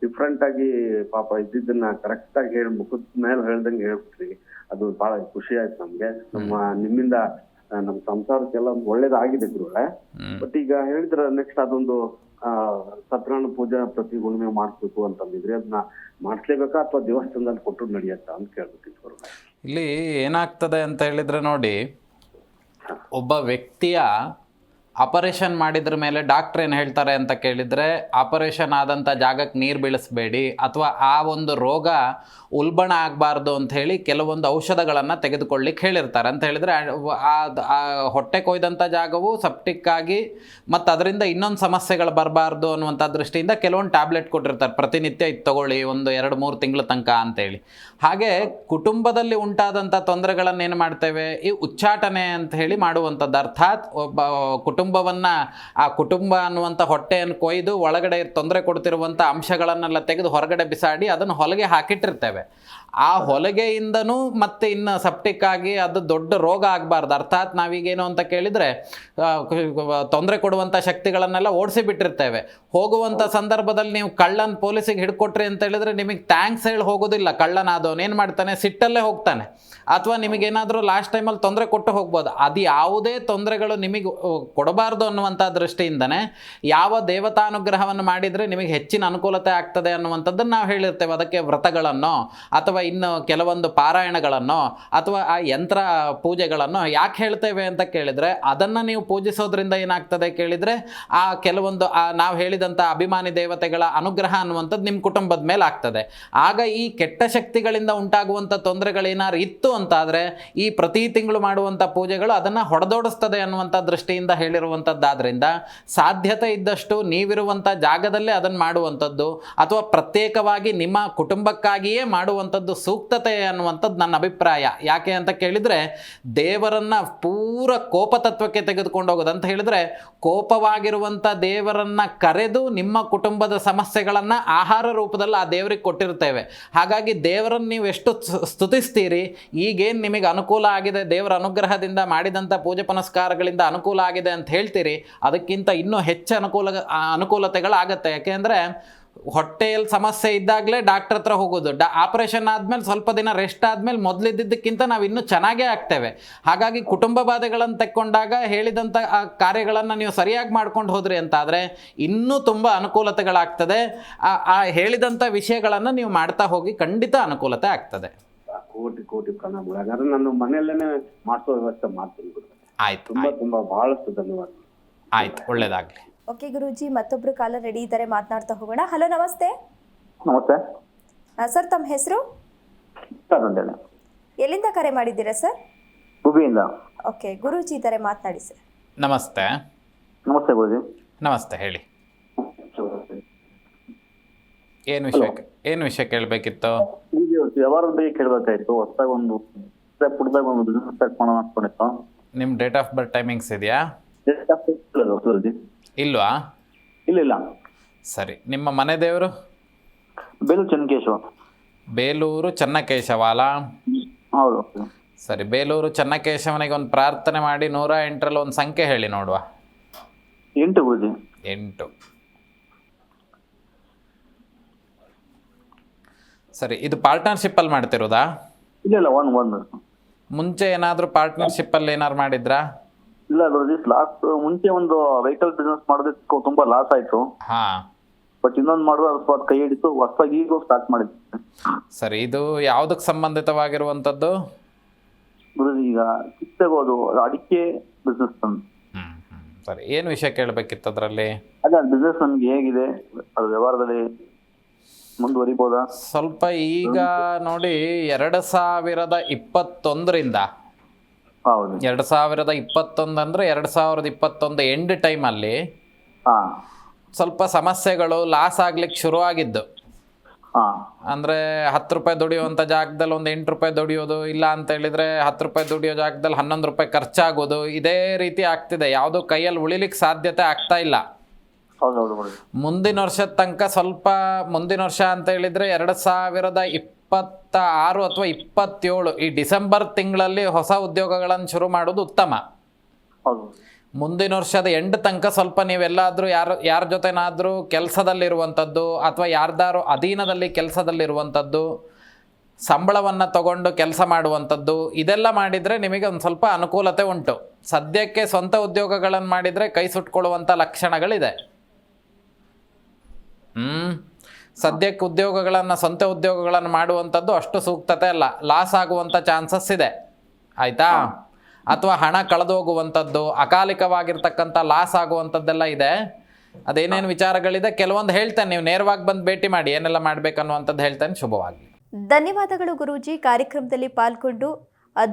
ಡಿಫ್ರೆಂಟ್ ಆಗಿ ಪಾಪ ಇದ್ದಿದ್ದನ್ನ ಕರೆಕ್ಟ್ ಆಗಿ ಹೇಳಿ ಮುಖದ ಮೇಲೆ ಹೇಳ್ದಂಗೆ ಹೇಳ್ಬಿಟ್ರಿ ಅದು ಬಹಳ ಖುಷಿ ಆಯ್ತು ನಮ್ಗೆ. ನಮ್ಮ ನಿಮ್ಮಿಂದ ನಮ್ ನಮ್ಮ ಸಂಸಾರಕ್ಕೆಲ್ಲ ಒಂದು ಒಳ್ಳೇದಾಗಿದೆ ಗುರುಗಳೇ. ಹ್ಮ್. ಬಟ್ ಈಗ ಹೇಳಿದ್ರ ನೆಕ್ಸ್ಟ್ ಅದೊಂದು ಆ ಸತ್ಯನಾರಾಯಣ ಪೂಜಾ ಪ್ರತಿ ಹುಣ್ಣಿಮೆ ಮಾಡಿಸ್ಬೇಕು ಅಂತಂದಿದ್ರಿ ಅದನ್ನ ಮಾಡಿಸ್ಲೇಬೇಕಾ ಅಥವಾ ದೇವಸ್ಥಾನದಲ್ಲಿ ಕೊಟ್ಟು ನಡೆಯತ್ತಾ ಅಂತ ಕೇಳ್ಬೇಕಿತ್ತು ಇಲ್ಲಿ ಏನಾಗ್ತದೆ ಅಂತ ಹೇಳಿದ್ರೆ ನೋಡಿ ಒಬ್ಬ ವ್ಯಕ್ತಿಯ ಆಪರೇಷನ್ ಮಾಡಿದ್ರ ಮೇಲೆ ಡಾಕ್ಟ್ರ್ ಏನು ಹೇಳ್ತಾರೆ ಅಂತ ಕೇಳಿದರೆ, ಆಪರೇಷನ್ ಆದಂಥ ಜಾಗಕ್ಕೆ ನೀರು ಬೀಳಿಸ್ಬೇಡಿ ಅಥವಾ ಆ ಒಂದು ರೋಗ ಉಲ್ಬಣ ಆಗಬಾರ್ದು ಹೇಳಿ ಕೆಲವೊಂದು ಔಷಧಗಳನ್ನು ತೆಗೆದುಕೊಳ್ಳಿಕ್ಕೆ ಹೇಳಿರ್ತಾರೆ. ಅಂತ ಹೇಳಿದರೆ, ಆ ಹೊಟ್ಟೆ ಕೊಯ್ದಂಥ ಜಾಗವು ಸೆಪ್ಟಿಕ್ ಆಗಿ ಮತ್ತು ಅದರಿಂದ ಇನ್ನೊಂದು ಸಮಸ್ಯೆಗಳು ಬರಬಾರ್ದು ಅನ್ನುವಂಥ ದೃಷ್ಟಿಯಿಂದ ಕೆಲವೊಂದು ಟ್ಯಾಬ್ಲೆಟ್ ಕೊಟ್ಟಿರ್ತಾರೆ. ಪ್ರತಿನಿತ್ಯ ಇದು ತಗೊಳ್ಳಿ, ಒಂದು ಎರಡು, ಮೂರು ತಿಂಗಳ ತನಕ ಅಂತೇಳಿ ಹಾಗೆ ಕುಟುಂಬದಲ್ಲಿ ಉಂಟಾದಂಥ ತೊಂದರೆಗಳನ್ನು ಏನು ಮಾಡ್ತೇವೆ? ಈ ಉಚ್ಚಾಟನೆ ಅಂತ ಹೇಳಿ ಮಾಡುವಂಥದ್ದು. ಅರ್ಥಾತ್ ಒಬ್ಬ ಕುಟುಂಬವನ್ನು, ಆ ಕುಟುಂಬ ಅನ್ನುವಂಥ ಹೊಟ್ಟೆಯನ್ನು ಕೊಯ್ದು ಒಳಗಡೆ ತೊಂದರೆ ಕೊಡ್ತಿರುವಂಥ ಅಂಶಗಳನ್ನೆಲ್ಲ ತೆಗೆದು ಹೊರಗಡೆ ಬಿಸಾಡಿ ಅದನ್ನು ಹೊಲಗೆ ಹಾಕಿಟ್ಟಿರ್ತೇವೆ. ಆ ಹೊಲಿಗೆಯಿಂದನೂ ಮತ್ತೆ ಇನ್ನು ಸಪ್ಟಿಕ್ ಆಗಿ ಅದು ದೊಡ್ಡ ರೋಗ ಆಗಬಾರ್ದು. ಅರ್ಥಾತ್ ನಾವೀಗೇನು ಅಂತ ಕೇಳಿದರೆ ತೊಂದರೆ ಕೊಡುವಂಥ ಶಕ್ತಿಗಳನ್ನೆಲ್ಲ ಓಡಿಸಿ ಬಿಟ್ಟಿರ್ತೇವೆ ಹೋಗುವಂಥ ಸಂದರ್ಭದಲ್ಲಿ ನೀವು ಕಳ್ಳನ ಪೊಲೀಸಿಗೆ ಹಿಡ್ಕೊಟ್ರಿ ಅಂತ ಹೇಳಿದರೆ ನಿಮಗೆ ಥ್ಯಾಂಕ್ಸ್ ಹೇಳಿ ಹೋಗೋದಿಲ್ಲ. ಕಳ್ಳನಾದವನು ಏನು ಮಾಡ್ತಾನೆ? ಸಿಟ್ಟಲ್ಲೇ ಹೋಗ್ತಾನೆ. ಅಥವಾ ನಿಮಗೇನಾದರೂ ಲಾಸ್ಟ್ ಟೈಮಲ್ಲಿ ತೊಂದರೆ ಕೊಟ್ಟು ಹೋಗ್ಬೋದು. ಅದು ಯಾವುದೇ ತೊಂದರೆಗಳು ನಿಮಗೆ ಕೊಡಬಾರ್ದು ಅನ್ನುವಂಥ ದೃಷ್ಟಿಯಿಂದನೇ ಯಾವ ದೇವತಾನುಗ್ರಹವನ್ನು ಮಾಡಿದರೆ ನಿಮಗೆ ಹೆಚ್ಚಿನ ಅನುಕೂಲತೆ ಆಗ್ತದೆ ಅನ್ನುವಂಥದ್ದನ್ನು ನಾವು ಹೇಳಿರ್ತೇವೆ. ಅದಕ್ಕೆ ವ್ರತಗಳನ್ನು ಅಥವಾ ಅಥವಾ ಇನ್ನು ಕೆಲವೊಂದು ಪಾರಾಯಣಗಳನ್ನು ಅಥವಾ ಆ ಯಂತ್ರ ಪೂಜೆಗಳನ್ನು ಯಾಕೆ ಹೇಳ್ತೇವೆ ಅಂತ ಕೇಳಿದರೆ ಅದನ್ನು ನೀವು ಪೂಜಿಸೋದ್ರಿಂದ ಏನಾಗ್ತದೆ ಕೇಳಿದರೆ ಆ ಕೆಲವೊಂದು ನಾವು ಹೇಳಿದಂಥ ಅಭಿಮಾನಿ ದೇವತೆಗಳ ಅನುಗ್ರಹ ಅನ್ನುವಂಥದ್ದು ನಿಮ್ಮ ಕುಟುಂಬದ ಮೇಲೆ ಆಗ್ತದೆ. ಆಗ ಈ ಕೆಟ್ಟ ಶಕ್ತಿಗಳಿಂದ ಉಂಟಾಗುವಂಥ ತೊಂದರೆಗಳೇನಾದ್ರು ಇತ್ತು ಅಂತಾದರೆ ಈ ಪ್ರತಿ ತಿಂಗಳು ಮಾಡುವಂಥ ಪೂಜೆಗಳು ಅದನ್ನು ಹೊಡೆದೋಡಿಸ್ತದೆ ಅನ್ನುವಂಥ ದೃಷ್ಟಿಯಿಂದ ಹೇಳಿರುವಂಥದ್ದಾದ್ರಿಂದ ಸಾಧ್ಯತೆ ಇದ್ದಷ್ಟು ನೀವಿರುವಂಥ ಜಾಗದಲ್ಲೇ ಅದನ್ನು ಮಾಡುವಂಥದ್ದು ಅಥವಾ ಪ್ರತ್ಯೇಕವಾಗಿ ನಿಮ್ಮ ಕುಟುಂಬಕ್ಕಾಗಿಯೇ ಮಾಡುವಂಥದ್ದು ಸೂಕ್ತತೆ ಅನ್ನುವಂಥದ್ದು ನನ್ನ ಅಭಿಪ್ರಾಯ. ಯಾಕೆ ಅಂತ ಕೇಳಿದರೆ, ದೇವರನ್ನು ಪೂರ ಕೋಪತತ್ವಕ್ಕೆ ತೆಗೆದುಕೊಂಡು ಹೋಗೋದು ಅಂತ ಹೇಳಿದರೆ ಕೋಪವಾಗಿರುವಂಥ ದೇವರನ್ನು ಕರೆದು ನಿಮ್ಮ ಕುಟುಂಬದ ಸಮಸ್ಯೆಗಳನ್ನು ಆಹಾರ ರೂಪದಲ್ಲಿ ಆ ದೇವರಿಗೆ ಕೊಟ್ಟಿರ್ತೇವೆ. ಹಾಗಾಗಿ ದೇವರನ್ನು ನೀವು ಎಷ್ಟು ಸ್ತುತಿಸ್ತೀರಿ, ಈಗೇನು ನಿಮಗೆ ಅನುಕೂಲ ಆಗಿದೆ, ದೇವರ ಅನುಗ್ರಹದಿಂದ ಮಾಡಿದಂಥ ಪೂಜೆ ಪುನಸ್ಕಾರಗಳಿಂದ ಅನುಕೂಲ ಆಗಿದೆ ಅಂತ ಹೇಳ್ತೀರಿ, ಅದಕ್ಕಿಂತ ಇನ್ನೂ ಹೆಚ್ಚು ಅನುಕೂಲ, ಅನುಕೂಲತೆಗಳಾಗತ್ತೆ. ಯಾಕೆಂದರೆ ಹೊಟ್ಟೆಯಲ್ಲಿ ಸಮಸ್ಯೆ ಇದ್ದಾಗಲೇ ಡಾಕ್ಟ್ರ್ ಹತ್ರ ಹೋಗೋದು. ಡಾ ಆಪ್ರೇಷನ್ ಆದಮೇಲೆ ಸ್ವಲ್ಪ ದಿನ ರೆಸ್ಟ್ ಆದಮೇಲೆ ಮೊದಲಿದ್ದಕ್ಕಿಂತ ನಾವು ಇನ್ನೂ ಚೆನ್ನಾಗೇ ಆಗ್ತೇವೆ. ಹಾಗಾಗಿ ಕುಟುಂಬ ಬಾಧೆಗಳನ್ನು ತೆಕ್ಕೊಂಡಾಗ ಹೇಳಿದಂಥ ಆ ಕಾರ್ಯಗಳನ್ನು ನೀವು ಸರಿಯಾಗಿ ಮಾಡ್ಕೊಂಡು ಹೋದ್ರಿ ಅಂತಾದರೆ ಇನ್ನೂ ತುಂಬ ಅನುಕೂಲತೆಗಳಾಗ್ತದೆ. ಆ ಆ ಹೇಳಿದಂಥ ವಿಷಯಗಳನ್ನು ನೀವು ಮಾಡ್ತಾ ಹೋಗಿ ಖಂಡಿತ ಅನುಕೂಲತೆ ಆಗ್ತದೆ. ಕೋಟಿ ಕೋಟಿ ಪ್ರಣಾಮಗಳು ನನ್ನ ಮನೆಯಲ್ಲೇ ಮಾಡಿಸೋ ವ್ಯವಸ್ಥೆ ಮಾಡ್ತೀನಿ ಆಯ್ತು ತುಂಬಾ ತುಂಬಾ ಬಹಳಷ್ಟು ಧನ್ಯವಾದ ಆಯ್ತು ಒಳ್ಳೇದಾಗಲಿ. ಓಕೆ ಗುರುಜಿ ಮತ್ತೊಬ್ರು ಕಾಲ ರೆಡಿ ಇದ್ದಾರೆ ಮಾತನಾಡ್ತಾ ಹೋಗೋಣ. ಹಲೋ ನಮಸ್ತೆ. ನಮಸ್ತೆ. ಸರ್ ತಮ್ಮ ಹೆಸರು? ಸರ್ ಅಂತೇಳಿ ಎಲ್ಲಿಂದ ಕರೆ ಮಾಡಿದ್ದೀರಾ ಸರ್ ಗುಬಿಯಿಂದ ಓಕೆ ಗುರೂಜಿ ಇದ್ದಾರೆ ಮಾತನಾಡಿ ಸರ್ ನಮಸ್ತೆ. ನಮಸ್ತೆ ಗುರುಜಿ. ನಮಸ್ತೆ ಹೇಳಿ. ಏನು ವಿಷಯ ಏನು ವಿಷಯ ಕೇಳಬೇಕಿತ್ತು? ಈಗ ವ್ಯವಹಾರದ ಬಗ್ಗೆ ಕೇಳಬೇಕಾಯ್ತು ಹೊಸದಾಗಿ ಒಂದು ಪುಟ್ಟದಾಗ ಒಂದು ಬಿಸ್ನೆಸ್ ಸ್ಟಾರ್ಟ್ ಮಾಡೋಣ ಅನ್ಕೊಂಡಿತ್ತು. ನಿಮ್ಮ ಡೇಟ್ ಆಫ್ ಬರ್ತ್ ಟೈಮಿಂಗ್ಸ್ ಇದೆಯಾ? ಡೇಟ್ ಆಫ್ ಹೇಳೋದು ಗುರೂಜಿ. ಇಲ್ವಾ? ಇಲ್ಲ ಇಲ್ಲ ಸರಿ. ನಿಮ್ಮ ಮನೆ ದೇವರು? ಬೇಲೂರು ಚನ್ನಕೇಶವ. ಬೇಲೂರು ಚನ್ನಕೇಶವಾಲ? ಹೌದು. ಸರಿ ಬೇಲೂರು ಚನ್ನಕೇಶವನಿಗೆ ಒಂದು ಪ್ರಾರ್ಥನೆ ಮಾಡಿ ನೂರ ಎಂಟರಲ್ಲಿ ಒಂದು ಸಂಖ್ಯೆ ಹೇಳಿ ನೋಡುವ. ಎಂಟು ಗುರುಜಿ. ಎಂಟು. ಸರಿ ಇದು ಪಾರ್ಟ್ನರ್ಶಿಪ್ಪಲ್ಲಿ ಮಾಡ್ತಿರೋದಾ? ಇಲ್ಲ ಇಲ್ಲ ಒನ್ ಒನ್ ಮುಂಚೆ ಏನಾದರೂ ಪಾರ್ಟ್ನರ್ಶಿಪ್ಪಲ್ಲಿ ಏನಾದ್ರು ಮಾಡಿದ್ರಾ? ಇಲ್ಲ ಗುರುಜಿ ಲಾಸ್ಟ್ ಮುಂಚೆ ಒಂದು ವೆಹಿಕಲ್ ಬಿಸ್ನೆಸ್ ಮಾಡೋದಕ್ಕೆ ತುಂಬಾ ಲಾಸ್ ಆಯ್ತು. ಹಾಂ. ಬಟ್ ಇನ್ನೊಂದು ಮಾಡುವ ಸ್ವಲ್ಪ ಕೈ ಹಿಡಿತು ಹೊಸದಾಗಿ ಈಗ ಸ್ಟಾರ್ಟ್ ಮಾಡಿದ್ದೆ. ಸರಿ ಇದು ಯಾವುದಕ್ಕೆ ಸಂಬಂಧಿತವಾಗಿರುವಂಥದ್ದು? ಗುರುಜಿ ಈಗ ಕಿತ್ತೆಗೋದು ಅಡಿಕೆ ಬಿಸ್ನೆಸ್ ತಂದು. ಸರಿ ಏನು ವಿಷಯ ಕೇಳಬೇಕಿತ್ತು ಅದರಲ್ಲಿ? ಅದೇ ಬಿಸ್ನೆಸ್ ನಮ್ಗೆ ಹೇಗಿದೆ ಅದು ವ್ಯವಹಾರದಲ್ಲಿ ಮುಂದುವರಿಬೋದಾ? ಸ್ವಲ್ಪ ಈಗ ನೋಡಿ ಎರಡು ಸಾವಿರದ ಇಪ್ಪತ್ತೊಂದರಿಂದ ಎರಡು ಸಾವಿರದ ಇಪ್ಪತ್ತೊಂದು ಅಂದ್ರೆ ಎರಡು ಸಾವಿರದ ಇಪ್ಪತ್ತೊಂದು ಎಂಡ್ ಟೈಮ್ ಅಲ್ಲಿ ಸ್ವಲ್ಪ ಸಮಸ್ಯೆಗಳು ಲಾಸ್ ಆಗ್ಲಿಕ್ಕೆ ಶುರುವಾಗಿದ್ದು. ಆಗಿದ್ದು ಅಂದ್ರೆ ಹತ್ತು ರೂಪಾಯಿ ದುಡಿಯುವಂತ ಜಾಗದಲ್ಲಿ ಒಂದು ಎಂಟು ರೂಪಾಯಿ ದುಡಿಯೋದು ಇಲ್ಲ ಅಂತ ಹೇಳಿದ್ರೆ ಹತ್ತು ರೂಪಾಯಿ ದುಡಿಯೋ ಜಾಗದಲ್ಲಿ ಹನ್ನೊಂದು ರೂಪಾಯಿ ಖರ್ಚಾಗೋದು ಇದೇ ರೀತಿ ಆಗ್ತಿದೆ. ಯಾವುದೂ ಕೈಯಲ್ಲಿ ಉಳಿಲಿಕ್ಕೆ ಸಾಧ್ಯತೆ ಆಗ್ತಾ ಇಲ್ಲ. ಮುಂದಿನ ವರ್ಷದ ತನಕ ಸ್ವಲ್ಪ ಮುಂದಿನ ವರ್ಷ ಅಂತ ಹೇಳಿದ್ರೆ ಎರಡು ಸಾವಿರದ ಇಪ್ಪತ್ತ ಆರು ಅಥವಾ ಇಪ್ಪತ್ತೇಳು ಈ ಡಿಸೆಂಬರ್ ತಿಂಗಳಲ್ಲಿ ಹೊಸ ಉದ್ಯೋಗಗಳನ್ನು ಶುರು ಮಾಡೋದು ಉತ್ತಮ. ಮುಂದಿನ ವರ್ಷದ ಎಂಡ್ ತನಕ ಸ್ವಲ್ಪ ನೀವೆಲ್ಲಾದರೂ ಯಾರು ಯಾರ ಜೊತೆನಾದರೂ ಕೆಲಸದಲ್ಲಿರುವಂಥದ್ದು ಅಥವಾ ಯಾರ್ದಾರು ಅಧೀನದಲ್ಲಿ ಕೆಲಸದಲ್ಲಿರುವಂಥದ್ದು ಸಂಬಳವನ್ನು ತಗೊಂಡು ಕೆಲಸ ಮಾಡುವಂಥದ್ದು ಇದೆಲ್ಲ ಮಾಡಿದರೆ ನಿಮಗೆ ಒಂದು ಸ್ವಲ್ಪ ಅನುಕೂಲತೆ ಉಂಟು. ಸದ್ಯಕ್ಕೆ ಸ್ವಂತ ಉದ್ಯೋಗಗಳನ್ನು ಮಾಡಿದರೆ ಕೈ ಸುಟ್ಕೊಳ್ಳುವಂಥ ಲಕ್ಷಣಗಳಿದೆ. ಹ್ಞೂ ಸದ್ಯಕ್ಕೆ ಉದ್ಯೋಗಗಳನ್ನು ಸ್ವಂತ ಉದ್ಯೋಗಗಳನ್ನು ಮಾಡುವಂಥದ್ದು ಅಷ್ಟು ಸೂಕ್ತತೆ ಅಲ್ಲ. ಲಾಸ್ ಆಗುವಂಥ ಚಾನ್ಸಸ್ ಇದೆ. ಆಯಿತಾ? ಅಥವಾ ಹಣ ಕಳೆದು ಹೋಗುವಂಥದ್ದು ಅಕಾಲಿಕವಾಗಿರ್ತಕ್ಕಂಥ ಲಾಸ್ ಆಗುವಂಥದ್ದೆಲ್ಲ ಇದೆ. ಅದೇನೇನು ವಿಚಾರಗಳಿದೆ? ಕೆಲವೊಂದು ಹೇಳ್ತೇನೆ. ನೀವು ನೇರವಾಗಿ ಬಂದು ಭೇಟಿ ಮಾಡಿ. ಏನೆಲ್ಲ ಮಾಡ್ಬೇಕನ್ನುವಂಥದ್ದು ಹೇಳ್ತೇನೆ. ಶುಭವಾಗಲಿ. ಧನ್ಯವಾದಗಳು ಗುರೂಜಿ. ಕಾರ್ಯಕ್ರಮದಲ್ಲಿ ಪಾಲ್ಗೊಂಡು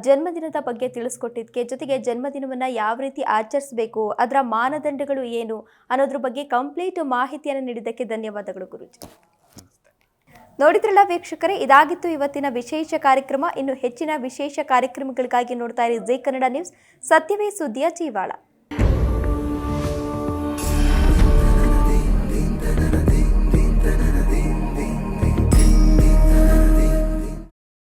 ಜನ್ಮದಿನದ ಬಗ್ಗೆ ತಿಳಿಸ್ಕೊಟ್ಟಿದ್ದಕ್ಕೆ ಜೊತೆಗೆ ಜನ್ಮದಿನವನ್ನು ಯಾವ ರೀತಿ ಆಚರಿಸಬೇಕು ಅದರ ಮಾನದಂಡಗಳು ಏನು ಅನ್ನೋದ್ರ ಬಗ್ಗೆ ಕಂಪ್ಲೀಟ್ ಮಾಹಿತಿಯನ್ನು ನೀಡಿದ್ದಕ್ಕೆ ಧನ್ಯವಾದಗಳು ಗುರೂಜಿ. ನೋಡಿದ್ರಲ್ಲ ವೀಕ್ಷಕರೇ, ಇದಾಗಿತ್ತು ಇವತ್ತಿನ ವಿಶೇಷ ಕಾರ್ಯಕ್ರಮ. ಇನ್ನು ಹೆಚ್ಚಿನ ವಿಶೇಷ ಕಾರ್ಯಕ್ರಮಗಳಿಗಾಗಿ ನೋಡ್ತಾ ಇರಿ ಜಿ ಕನ್ನಡ ನ್ಯೂಸ್. ಸತ್ಯವೇ ಸುದ್ದಿಯ ಜೀವಾಳ